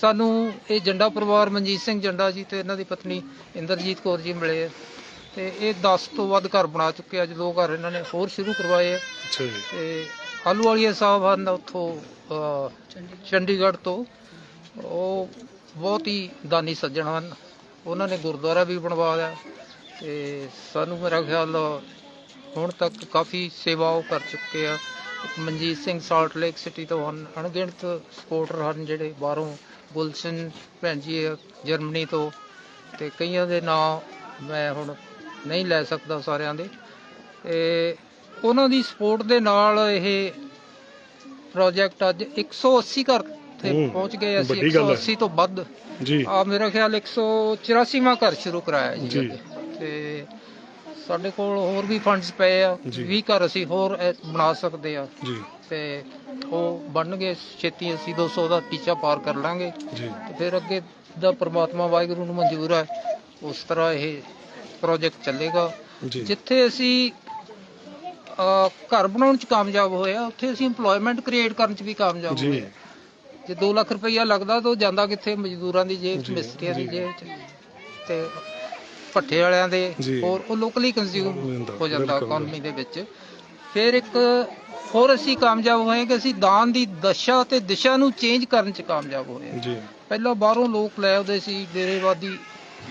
Speaker 8: ਸਾਨੂੰ ਇਹ ਜੰਡਾ ਪਰਿਵਾਰ ਮਨਜੀਤ ਸਿੰਘ ਜੰਡਾ ਜੀ ਤੇ ਇਹਨਾਂ ਦੀ ਪਤਨੀ ਇੰਦਰਜੀਤ ਕੌਰ ਜੀ ਮਿਲੇ। ਤੇ ਇਹ 10 ਤੋਂ ਵੱਧ ਘਰ ਬਣਾ ਚੁੱਕੇ ਆ ਅੱਜ ਦੋ ਘਰ ਇਹਨਾਂ ਨੇ ਹੋਰ ਸ਼ੁਰੂ ਕਰਵਾਏ ਆ।
Speaker 1: ਅੱਛਾ ਜੀ।
Speaker 8: ਤੇ ਆਲੂ ਵਾਲੀਆ ਸਾਹਿਬ ਹਨ ਉੱਥੋਂ ਚੰਡੀਗੜ੍ਹ ਤੋਂ। ਉਹ ਬਹੁਤ ਹੀ ਦਾਨੀ ਸੱਜਣ ਹਨ। ਉਹਨਾਂ ਨੇ ਗੁਰਦੁਆਰਾ ਵੀ ਬਣਵਾ ਲਿਆ। ਤੇ ਸਾਨੂੰ ਮੇਰਾ ਖਿਆਲ ਹੁਣ ਤੱਕ ਕਾਫੀ ਸੇਵਾ ਉਹ ਕਰ ਚੁੱਕੇ ਆ। Manjit Singh salt lake city ਤੋਂ ਹਨ ਅਣਗਿਣਤ ਸਪੋਰਟਰ ਹਨ ਜਿਹੜੇ ਬਾਹਰੋਂ। ਗੁਲਸ਼ਨ ਭੈਣ ਜੀ ਜਰਮਨੀ ਤੋਂ। ਤੇ ਕਈਆਂ ਦੇ ਨਾਂ ਮੈਂ ਹੁਣ ਨਹੀਂ ਲੈ ਸਕਦਾ ਸਾਰਿਆਂ ਦੇ। ਤੇ ਉਹਨਾਂ ਦੀ ਸਪੋਰਟ ਦੇ ਨਾਲ ਇਹ ਪ੍ਰੋਜੈਕਟ ਅੱਜ 180 ਘਰ ਤੇ ਪਹੁੰਚ ਗਏ ਅਸੀਂ
Speaker 1: ਵੱਡੀ ਗੱਲ ਹੈ।
Speaker 8: 180 ਤੋਂ ਵੱਧ।
Speaker 1: ਜੀ।
Speaker 8: ਆ ਮੇਰਾ ਖਿਆਲ 184ਵਾਂ ਘਰ ਸ਼ੁਰੂ ਕਰਾਇਆ ਜੀ। ਤੇ ਸਾਡੇ ਕੋਲ ਹੋਰ ਵੀ ਫੰਡਸ ਪਏ ਆ
Speaker 1: ਜੀ।
Speaker 8: 20 ਘਰ ਅਸੀਂ ਹੋਰ ਬਣਾ ਸਕਦੇ ਆ।
Speaker 1: ਜੀ।
Speaker 8: ਤੇ ਉਹ ਬਣਨਗੇ ਛੇਤੀ ਅਸੀਂ 200 ਦਾ ਟੀਚਾ ਪਾਰ ਕਰ ਲਾਂਗੇ।
Speaker 1: ਜੀ।
Speaker 8: ਤੇ ਫਿਰ ਅੱਗੇ ਦਾ ਪ੍ਰਮਾਤਮਾ ਵਾਹਿਗੁਰੂ ਨੂੰ ਮਨਜ਼ੂਰ ਹੈ ਉਸ ਤਰ੍ਹਾਂ ਇਹ ਪ੍ਰੋਜੈਕਟ ਚੱਲੇਗਾ
Speaker 1: ਜੀ
Speaker 8: ਜਿੱਥੇ ਅਸੀਂ ਅਹ, ਘਰ ਬਣਾਉਣ ਚ ਕਾਮਯਾਬ ਹੋਏ ਆ ਉੱਥੇ ਅਸੀਂ EMPLOYMENT ਕ੍ਰੀਏਟ ਕਰਨ ਚ ਵੀ ਕਾਮਯਾਬ
Speaker 1: ਜੀ
Speaker 8: ਹੋਏ ਆ। ਜੇ 2 ਲੱਖ ਰੁਪਈਆ ਲੱਗਦਾ ਤਾਂ ਉਹ ਜਾਂਦਾ ਕਿੱਥੇ ਮਜ਼ਦੂਰਾਂ ਦੀ ਜੇਬ ਚ
Speaker 1: ਜੀ,
Speaker 8: ਮਿਸਤਰੀਆਂ ਦੀ
Speaker 1: ਜੀ।
Speaker 8: ਜੇਬ ਚ ਤੇ ਭੱਠੇ ਵਾਲਿਆਂ ਦੇ
Speaker 1: ਜੀ।
Speaker 8: ਹੋਰ ਉਹ ਲੋਕਲੀ ਕੰਜ਼ਿਊਮ ਹੋ ਜਾਂਦਾ
Speaker 1: ਬਿਲਕੁਲ।
Speaker 8: ਇਕਨੋਮੀ ਦੇ ਵਿੱਚ ਫਿਰ ਇੱਕ ਹੋਰ ਅਸੀਂ ਕਾਮਯਾਬ ਹੋਏ ਕਿ ਅਸੀਂ ਦਾਨ ਦੀ ਦਸ਼ਾ ਤੇ ਦਿਸ਼ਾ ਨੂੰ ਚੇਂਜ ਕਰਨ ਚ ਕਾਮਯਾਬ ਹੋਏ।
Speaker 1: ਜੀ
Speaker 8: ਪਹਿਲਾਂ ਬਾਹਰੋਂ ਲੋਕ ਲੈ ਆਉਂਦੇ ਸੀ ਡੇਰੇਵਾਦੀ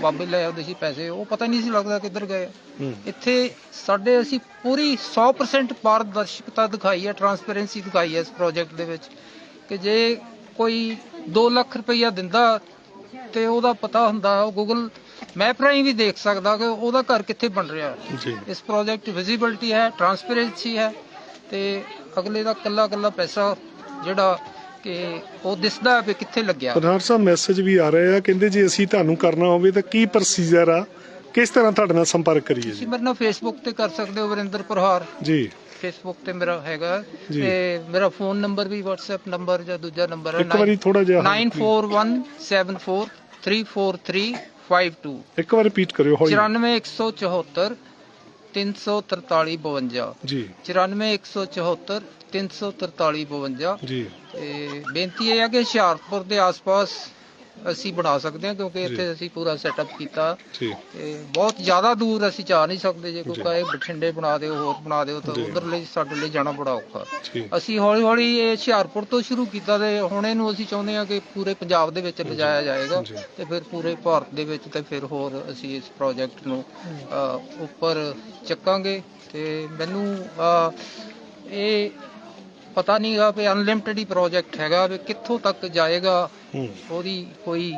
Speaker 8: ਬਾਬੇ ਲੈ ਆਉਂਦੇ ਸੀ ਪੈਸੇ ਉਹ ਪਤਾ ਨਹੀਂ ਸੀ ਲੱਗਦਾ ਕਿੱਧਰ ਗਏ
Speaker 1: ਹੂੰ।
Speaker 8: ਇੱਥੇ ਸਾਡੇ ਅਸੀਂ ਪੂਰੀ 100% ਪਾਰਦਰਸ਼ਕਤਾ ਦਿਖਾਈ ਹੈ ਟਰਾਂਸਪੇਰੈਂਸੀ ਦਿਖਾਈ ਹੈ ਇਸ ਪ੍ਰੋਜੈਕਟ ਦੇ ਵਿੱਚ ਕਿ ਜੇ ਕੋਈ 2 ਲੱਖ ਰੁਪਈਆ ਦਿੰਦਾ ਤੇ ਉਹਦਾ ਪਤਾ ਹੁੰਦਾ ਉਹ ਗੂਗਲ ਮੈਪ ਰਾਹੀਂ ਵੀ ਦੇਖ ਸਕਦਾ ਕਿ ਉਹਦਾ ਘਰ ਕਿੱਥੇ ਬਣ ਰਿਹਾ। ਹੈ
Speaker 1: ਜੀ।
Speaker 8: ਇਸ ਪ੍ਰੋਜੈਕਟ ਵਿਜ਼ਿਬਿਲਟੀ ਹੈ ਟਰਾਂਸਪੇਰੈਂਸੀ ਹੈ ਤੇ ਅਗਲੇ ਦਾ ਕੱਲਾ ਕੱਲਾ ਪੈਸਾ ਜਿਹੜਾ ਕਿ ਉਹ ਦਿਸਦਾ ਵੀ ਕਿੱਥੇ ਲੱਗਿਆ।
Speaker 1: ਪ੍ਰਧਾਨ ਸਾਹਿਬ ਮੈਸੇਜ ਵੀ ਆ ਰਹੇ ਆ ਕਹਿੰਦੇ ਜੇ ਅਸੀਂ ਤੁਹਾਨੂੰ ਕਰਨਾ ਹੋਵੇ ਤਾਂ ਕੀ ਪ੍ਰੋਸੀਜਰ ਆ? ਕਿਸ ਤਰ੍ਹਾਂ ਤੁਹਾਡੇ ਨਾਲ ਸੰਪਰਕ ਕਰੀਏ ਜੀ?
Speaker 8: ਤੁਸੀਂ ਮੇਰੇ ਨਾਲ ਫੇਸਬੁੱਕ ਤੇ ਕਰ ਸਕਦੇ ਹੋ ਵਰਿੰਦਰ ਪ੍ਰਹਾਰ।
Speaker 1: ਜੀ।
Speaker 8: ਫੇਸਬੁੱਕ ਤੇ ਮੇਰਾ ਹੈਗਾ।
Speaker 1: ਜੀ।
Speaker 8: ਤੇ ਮੇਰਾ ਫੋਨ ਨੰਬਰ ਵੀ WhatsApp ਨੰਬਰ ਜਾਂ ਦੂਜਾ ਨੰਬਰ ਹੈ
Speaker 1: ਇੱਕ ਵਾਰੀ ਥੋੜਾ ਜਿਹਾ
Speaker 8: 9417434352
Speaker 1: ਇੱਕ ਵਾਰ ਰਿਪੀਟ ਕਰਿਓ ਹੌਲੀ
Speaker 8: 94174 34352
Speaker 1: ਜੀ।
Speaker 8: 94174 34352
Speaker 1: ਜੀ।
Speaker 8: ਤੇ ਬੇਨਤੀ ਇਹ ਹੈ ਕਿ ਹੁਸ਼ਿਆਰਪੁਰ ਦੇ ਆਸ-ਪਾਸ ਅਸੀਂ ਬਣਾ ਸਕਦੇ ਹਾਂ ਕਿਉਂਕਿ ਇੱਥੇ ਅਸੀਂ ਪੂਰਾ ਸੈਟਅਪ ਕੀਤਾ।
Speaker 1: ਜੀ।
Speaker 8: ਤੇ ਬਹੁਤ ਜ਼ਿਆਦਾ ਦੂਰ ਅਸੀਂ ਜਾ ਨਹੀਂ ਸਕਦੇ ਜੇ ਕੋਈ। ਕਹੇ ਬਠਿੰਡੇ ਬਣਾ ਦਿਓ ਹੋਰ ਬਣਾ ਦਿਓ ਤਾਂ
Speaker 1: ਜੀ।
Speaker 8: ਉਧਰ ਲਈ ਸਾਡੇ ਲਈ ਜਾਣਾ ਬੜਾ ਔਖਾ। ਅਸੀਂ ਹੌਲੀ ਹੌਲੀ ਇਹ ਹੁਸ਼ਿਆਰਪੁਰ ਤੋਂ ਸ਼ੁਰੂ ਕੀਤਾ ਤੇ ਹੁਣ ਇਹਨੂੰ ਅਸੀਂ ਚਾਹੁੰਦੇ ਹਾਂ ਕਿ ਪੂਰੇ ਪੰਜਾਬ ਦੇ ਵਿੱਚ ਲਿਜਾਇਆ ਜਾਏਗਾ
Speaker 1: ਜੀ।
Speaker 8: ਤੇ ਫਿਰ ਪੂਰੇ ਭਾਰਤ ਦੇ ਵਿੱਚ ਤੇ ਫਿਰ ਹੋਰ ਅਸੀਂ ਇਸ ਪ੍ਰੋਜੈਕਟ ਨੂੰ ਉੱਪਰ ਚੱਕਾਂਗੇ। ਤੇ ਮੈਨੂੰ ਇਹ ਪਤਾ ਨਹੀਂਗਾ ਵੀ ਅਨਲਿਮਟਿਡ ਹੀ ਪ੍ਰੋਜੈਕਟ ਹੈਗਾ ਵੀ ਕਿੱਥੋਂ ਤੱਕ ਜਾਏਗਾ।
Speaker 1: ਹੂੰ।
Speaker 8: ਉਹਦੀ ਕੋਈ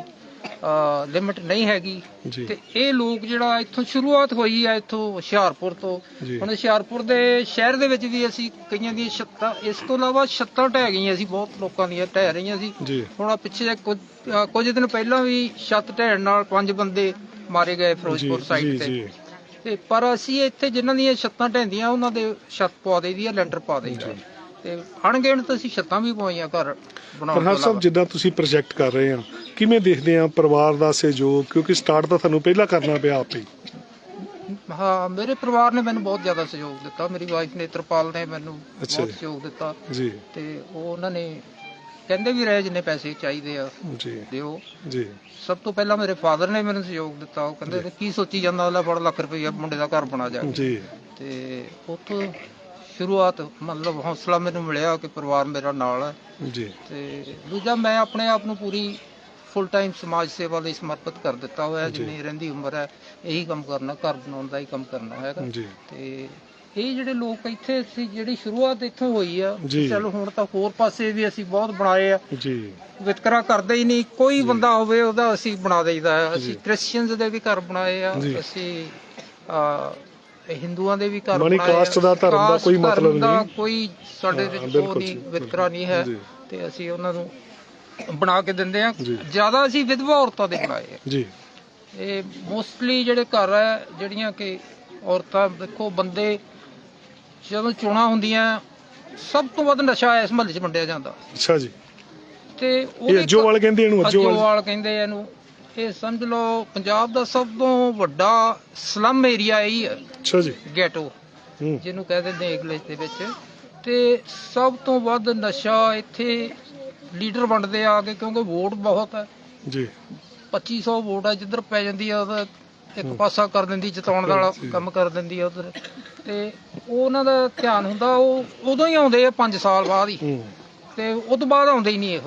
Speaker 8: ਲਿਮਿਟ ਨਹੀਂ ਹੈਗੀ। ਤੇ ਇਹ ਲੋਕ ਜਿਹੜਾ ਇੱਥੋਂ ਸ਼ੁਰੂਆਤ ਹੋਈ ਹੈ ਇੱਥੋਂ ਹੁਸ਼ਿਆਰਪੁਰ ਤੋਂ। ਹੁਣ ਹੁਸ਼ਿਆਰਪੁਰ ਦੇ ਸ਼ਹਿਰ ਦੇ ਵਿੱਚ ਵੀ ਅਸੀਂ ਕਈਆਂ ਦੀਆਂ ਛੱਤਾਂ ਇਸ ਤੋਂ ਇਲਾਵਾ ਛੱਤਾਂ ਢਹਿ ਗਈਆਂ ਸੀ ਬਹੁਤ ਲੋਕਾਂ ਦੀਆਂ ਢਹਿ ਰਹੀਆਂ ਸੀ। ਹੁਣ ਪਿੱਛੇ ਕੁਝ ਦਿਨ ਪਹਿਲਾਂ ਵੀ ਛੱਤ ਢਹਿਣ ਨਾਲ ਪੰਜ ਬੰਦੇ ਮਾਰੇ ਗਏ ਫਿਰੋਜ਼ਪੁਰ ਸਾਈਡ ਤੇ। ਤੇ ਪਰ ਅਸੀਂ ਇੱਥੇ ਜਿਨ੍ਹਾਂ ਦੀਆਂ ਛੱਤਾਂ ਢਹਿੰਦੀਆਂ ਉਹਨਾਂ ਦੇ ਛੱਤ ਪਵਾ ਦੇਈਦੀ ਆ ਲੈਂਟਰ ਪਾ ਦੇਈਦਾ ਤੇ ਅਣਗਿਣਤ ਅਸੀਂ ਛੱਤਾਂ ਵੀ ਪਵਾਈਆਂ ਘਰ ਬਣਾਉਣ
Speaker 1: ਪ੍ਰਹਾਰ ਸਾਹਿਬ। ਜਿੱਦਾਂ ਤੁਸੀਂ ਪ੍ਰੋਜੈਕਟ ਕਰ ਰਹੇ ਆ ਕਿਵੇਂ ਦੇਖਦੇ ਆ ਪਰਿਵਾਰ ਦਾ ਸਹਿਯੋਗ? ਕਿਉਂਕਿ ਸਟਾਰਟ ਤਾਂ ਤੁਹਾਨੂੰ ਪਹਿਲਾਂ ਕਰਨਾ ਪਿਆ ਆਪੇ ਹੀ।
Speaker 8: ਹਾਂ ਮੇਰੇ ਪਰਿਵਾਰ ਨੇ ਮੈਨੂੰ ਬਹੁਤ ਜ਼ਿਆਦਾ ਸਹਿਯੋਗ ਦਿੱਤਾ। ਮੇਰੀ ਵਾਈਫ ਨੇਤਰਪਾਲ ਨੇ ਮੈਨੂੰ
Speaker 1: ਅੱਛਾ
Speaker 8: ਬਹੁਤ
Speaker 1: ਜੀ।
Speaker 8: ਸਹਿਯੋਗ ਦਿੱਤਾ।
Speaker 1: ਜੀ।
Speaker 8: ਤੇ ਉਹ ਉਹਨਾਂ ਨੇ ਕਹਿੰਦੇ ਵੀ ਰਹੇ ਜਿੰਨੇ ਪੈਸੇ ਚਾਹੀਦੇ ਆ
Speaker 1: ਜੀ।
Speaker 8: ਦਿਓ।
Speaker 1: ਜੀ।
Speaker 8: ਸਭ ਤੋਂ ਪਹਿਲਾਂ ਮੇਰੇ ਫਾਦਰ ਨੇ ਮੈਨੂੰ ਸਹਿਯੋਗ ਦਿੱਤਾ। ਉਹ ਕਹਿੰਦੇ ਕੀ ਸੋਚੀ ਜਾਂਦਾ ਉਹਦਾ ਬੜਾ ਲੱਖ ਰੁਪਈਆ ਮੁੰਡੇ ਦਾ ਘਰ ਬਣਾ ਜਾ
Speaker 1: ਜੀ।
Speaker 8: ਤੇ ਉੱਥੋਂ ਸ਼ੁਰੂਆਤ ਮਤਲਬ ਹੌਸਲਾ ਮੈਨੂੰ ਮਿਲਿਆ ਕਿ ਪਰਿਵਾਰ ਮੇਰਾ ਨਾਲ ਹੈ।
Speaker 1: ਜੀ।
Speaker 8: ਤੇ ਦੂਜਾ ਮੈਂ ਆਪਣੇ ਆਪ ਨੂੰ ਪੂਰੀ ਫੁੱਲ ਟਾਈਮ ਸਮਾਜ ਸੇਵਾ ਲਈ ਸਮਰਪਿਤ ਕਰ ਦਿੱਤਾ ਹੋਇਆ ਜਿੰਨੀ ਰਹਿੰਦੀ ਉਮਰ ਹੈ ਇਹੀ ਕੰਮ ਕਰਨਾ ਘਰ ਬਣਾਉਣ ਦਾ ਹੀ ਕੰਮ ਕਰਨਾ ਹੈਗਾ।
Speaker 1: ਜੀ।
Speaker 8: ਤੇ ਇਹ ਜਿਹੜੇ ਲੋਕ ਇੱਥੇ ਸੀ ਜਿਹੜੀ ਸ਼ੁਰੂਆਤ ਇੱਥੋਂ ਹੋਈ ਆ। ਚਲੋ ਹੁਣ ਤਾਂ ਹੋਰ ਪਾਸੇ ਵੀ ਅਸੀਂ ਬਹੁਤ ਬਣਾਏ ਆ।
Speaker 1: ਜੀ।
Speaker 8: ਵਿਤਕਰਾ ਕਰਦੇ ਹੀ ਨਹੀਂ ਕੋਈ ਬੰਦਾ ਹੋਵੇ ਉਹਦਾ ਅਸੀਂ ਬਣਾ ਦੇਈਦਾ ਅਸੀਂ ਕ੍ਰਿਸਚੀਅਨਸ ਦੇ ਵੀ ਘਰ ਬਣਾਏ ਆ। ਅਸੀਂ ਆ ਹਿੰਦੂਆਂ ਦੇ ਵੀ ਘਰ
Speaker 1: ਮਨੀ
Speaker 8: ਬਣਾਏ।
Speaker 1: ਕਾਸਟ ਦਾ ਧਰਮ ਦਾ
Speaker 8: ਕਾਸਟ
Speaker 1: ਕੋਈ ਮਤਲਬ
Speaker 8: ਧਰਮ ਦਾ
Speaker 1: ਨਹੀਂ।
Speaker 8: ਕੋਈ ਸਾਡੇ
Speaker 1: ਹਾਂ,
Speaker 8: ਵਿੱਚ ਉਹ
Speaker 1: ਬਿਲਕੁਲ
Speaker 8: ਨਹੀਂ
Speaker 1: ਜੀ,
Speaker 8: ਵਿਤਕਰਾ ਨਹੀਂ ਹੈ
Speaker 1: ਜੀ।
Speaker 8: ਤੇ ਅਸੀਂ ਉਹਨਾਂ ਨੂੰ ਬਣਾ ਕੇ ਦਿੰਦੇ ਆ
Speaker 1: ਜੀ।
Speaker 8: ਜ਼ਿਆਦਾ ਅਸੀਂ ਵਿਧਵਾ ਔਰਤਾਂ ਦੇ ਬਣਾਏ ਆ
Speaker 1: ਜੀ
Speaker 8: ਇਹ ਮੋਸਟਲੀ ਜਿਹੜੇ ਘਰ ਹੈ ਜਿਹੜੀਆਂ ਕਿ ਔਰਤਾਂ ਦੇਖੋ ਬੰਦੇ ਜਦੋਂ ਚੋਣਾਂ ਹੁੰਦੀਆਂ ਸਭ ਤੋਂ ਵੱਧ ਨਸ਼ਾ ਇਸ ਮਹੱਲੇ 'ਚ ਵੰਡਿਆ ਜਾਂਦਾ
Speaker 1: ਅੱਛਾ ਜੀ
Speaker 8: ਤੇ
Speaker 1: ਇਹ
Speaker 8: ਉਹਦੇ
Speaker 1: ਅੱਜੋਵਾਲ ਕਹਿੰਦੇ ਇਹਨੂੰ ਅੱਜੋਵਾਲ
Speaker 8: ਅੱਜੋਵਾਲ ਕਹਿੰਦੇ ਆ ਇਹਨੂੰ ਇਹ ਸਮਝ ਲਓ ਪੰਜਾਬ ਦਾ ਸਭ ਤੋਂ ਵੱਡਾ ਸਲਮ ਏਰੀਆ ਇਹੀ ਹੈ।
Speaker 1: ਅੱਛਾ ਜੀ।
Speaker 8: ਗੈਟੋ
Speaker 1: ਹੂੰ।
Speaker 8: ਜਿਹਨੂੰ ਕਹਿੰਦੇ ਨੇ ਇੰਗਲਿਸ਼ ਦੇ ਵਿੱਚ। ਤੇ ਸਭ ਤੋਂ ਵੱਧ ਨਸ਼ਾ ਇੱਥੇ ਲੀਡਰ ਵੰਡਦੇ ਆ ਕੇ ਕਿਉਂਕਿ ਵੋਟ ਬਹੁਤ ਹੈ।
Speaker 1: ਜੀ।
Speaker 8: 2500 ਵੋਟ ਆ ਜਿੱਧਰ ਪੈ ਜਾਂਦੀ ਆ ਉਹਦਾ ਇੱਕ ਪਾਸਾ ਕਰ ਦਿੰਦੀ ਜਿਤਾਉਣ ਦਾ ਕੰਮ ਕਰ ਦਿੰਦੀ ਆ ਉਧਰ। ਤੇ ਉਹ ਉਹਨਾਂ ਦਾ ਧਿਆਨ ਹੁੰਦਾ ਉਹ ਉਦੋਂ ਹੀ ਆਉਂਦੇ ਆ 5 ਸਾਲ ਬਾਅਦ ਹੀ।
Speaker 1: ਹੂੰ।
Speaker 8: ਤੇ ਉਸ ਤੋਂ ਬਾਅਦ ਆਉਂਦੇ ਹੀ ਨਹੀਂ ਇਹ।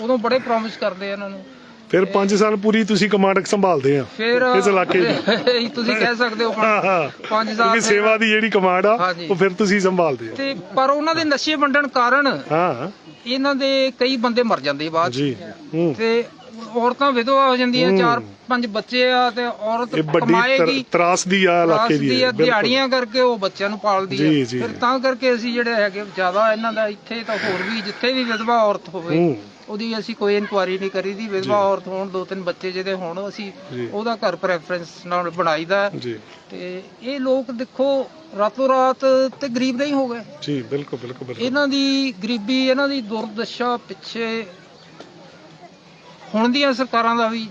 Speaker 8: ਉਦੋਂ ਬੜੇ ਪ੍ਰੋਮਿਸ ਕਰਦੇ ਆ ਇਹਨਾਂ ਨੂੰ।
Speaker 1: ਫਿਰ 5 ਸਾਲ ਪੂਰੀ ਤੁਸੀਂ ਕਮਾਂਡ ਸੰਭਾਲਦੇ ਆ
Speaker 8: ਫਿਰ
Speaker 1: ਇਸ ਇਲਾਕੇ ਦੀ।
Speaker 8: ਤੁਸੀਂ ਕਹਿ ਸਕਦੇ ਹੋ
Speaker 1: ਹਾਂ ਹਾਂ।
Speaker 8: ਪੰਜ ਸਾਲ
Speaker 1: ਕਿਉਂਕਿ ਸੇਵਾ ਦੀ ਜਿਹੜੀ ਕਮਾਂਡ ਆ
Speaker 8: ਹਾਂਜੀ।
Speaker 1: ਉਹ ਫਿਰ ਤੁਸੀਂ ਸੰਭਾਲਦੇ ਆ।
Speaker 8: ਤੇ ਪਰ ਉਹਨਾਂ ਦੇ ਨਸ਼ੇ ਵੰਡਣ ਕਾਰਨ
Speaker 1: ਹਾਂ।
Speaker 8: ਇਹਨਾਂ ਦੇ ਕਈ ਬੰਦੇ ਮਰ ਜਾਂਦੇ ਬਾਅਦ 'ਚ।
Speaker 1: ਜੀ। ਹੂੰ।
Speaker 8: ਤੇ ਔਰਤਾਂ ਵਿਧਵਾ ਹੋ ਜਾਂਦੀਆਂ ਚਾਰ ਪੰਜ ਬੱਚੇ ਆ ਤੇ ਔਰਤ
Speaker 1: ਇਹ ਵੱਡੀ
Speaker 8: ਕਮਾਏਗੀ
Speaker 1: ਤਰਾਸਦੀ ਆ ਇਲਾਕੇ ਦੀ ਹੈ।
Speaker 8: ਦਿਹਾੜੀਆਂ ਕਰਕੇ ਉਹ ਬੱਚਿਆਂ ਨੂੰ ਪਾਲਦੀ
Speaker 1: ਜੀ,
Speaker 8: ਹੈ
Speaker 1: ਜੀ।
Speaker 8: ਫਿਰ ਤਾਂ ਕਰਕੇ ਅਸੀਂ ਜਿਹੜੇ ਹੈਗੇ ਜ਼ਿਆਦਾ ਇਹਨਾਂ ਦਾ ਇੱਥੇ ਤਾਂ ਹੋਰ ਵੀ ਜਿੱਥੇ ਵੀ ਵਿਧਵਾ ਔਰਤ ਹੋਵੇ
Speaker 1: ਹੂੰ
Speaker 8: ਉਹਦੀ ਅਸੀਂ ਕੋਈ ਇਨਕੁਆਰੀ ਨਹੀਂ ਕਰੀਦੀ ਵਿਧਵਾ ਔਰਤ ਹੋਣ ਦੋ ਤਿੰਨ ਬੱਚੇ ਜਿਹਦੇ ਹੋਣ ਅਸੀਂ
Speaker 1: ਜੀ।
Speaker 8: ਉਹਦਾ ਘਰ ਪ੍ਰੈਫਰੈਂਸ ਨਾਲ ਬਣਾਈਦਾ ਹੈ।
Speaker 1: ਜੀ
Speaker 8: ਤੇ ਇਹ ਲੋਕ ਦੇਖੋ ਰਾਤੋਂ ਰਾਤ ਤੇ ਗਰੀਬ ਨਹੀਂ ਹੋ ਗਏ
Speaker 1: ਜੀ ਬਿਲਕੁਲ ਬਿਲਕੁਲ ਬਿਲਕੁਲ
Speaker 8: ਇਹਨਾਂ ਦੀ ਗਰੀਬੀ ਇਹਨਾਂ ਦੀ ਦੁਰਦਸ਼ਾ ਪਿੱਛੇ ਹੁਣ ਦੀਆਂ ਸਰਕਾਰਾਂ ਦਾ ਵੀ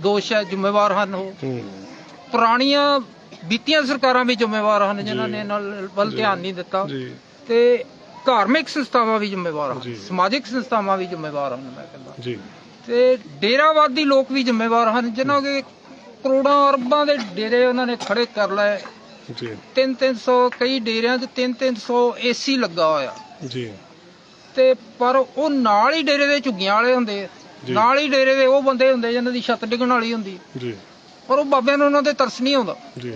Speaker 8: ਦੋਸ਼ ਹੈ ਜ਼ਿੰਮੇਵਾਰ ਹਨ ਉਹ। ਪੁਰਾਣੀਆਂ ਬੀਤੀਆਂ ਸਰਕਾਰਾਂ ਵੀ ਜ਼ਿੰਮੇਵਾਰ ਹਨ ਜਿਨ੍ਹਾਂ ਨੇ ਨਾਲ ਵੱਲ ਧਿਆਨ ਨਹੀਂ ਦਿੱਤਾ। ਤੇ ਧਾਰਮਿਕ ਸੰਸਥਾਵਾਂ ਵੀ ਜ਼ਿੰਮੇਵਾਰ। ਹਨ ਸਮਾਜਿਕ ਸੰਸਥਾਵਾਂ ਵੀ ਜ਼ਿੰਮੇਵਾਰ ਹਨ ਮੈਂ ਕਹਿੰਦਾ।
Speaker 1: ਜੀ।
Speaker 8: ਤੇ ਡੇਰਾਵਾਦੀ ਲੋਕ ਵੀ ਜ਼ਿੰਮੇਵਾਰ ਹਨ ਜਿਨ੍ਹਾਂ ਦੇ ਕਰੋੜਾਂ ਅਰਬਾਂ ਦੇ ਡੇਰੇ ਉਹਨਾਂ ਨੇ ਖੜੇ ਕਰ ਲਏ।
Speaker 1: ਜੀ।
Speaker 8: 3-300 ਕਈ ਡੇਰਿਆਂ 'ਚ 3-300 ਏਸੀ ਲੱਗਾ ਹੋਇਆ।
Speaker 1: ਜੀ।
Speaker 8: ਤੇ ਪਰ ਉਹ ਨਾਲ ਹੀ ਡੇਰੇ ਦੇ ਝੁੱਗੀਆਂ ਵਾਲੇ ਹੁੰਦੇ। ਨਾਲ ਹੀ ਡੇਰੇ ਦੇ ਉਹ ਬੰਦੇ ਹੁੰਦੇ ਜਿਨ੍ਹਾਂ ਦੀ ਛੱਤ ਡਿੱਗਣ ਵਾਲੀ ਹੁੰਦੀ।
Speaker 1: ਜੀ।
Speaker 8: ਪਰ ਉਹ ਬਾਬਿਆਂ ਨੂੰ ਉਹਨਾਂ ਤੇ ਤਰਸ ਨਹੀਂ ਆਉਂਦਾ।
Speaker 1: ਜੀ।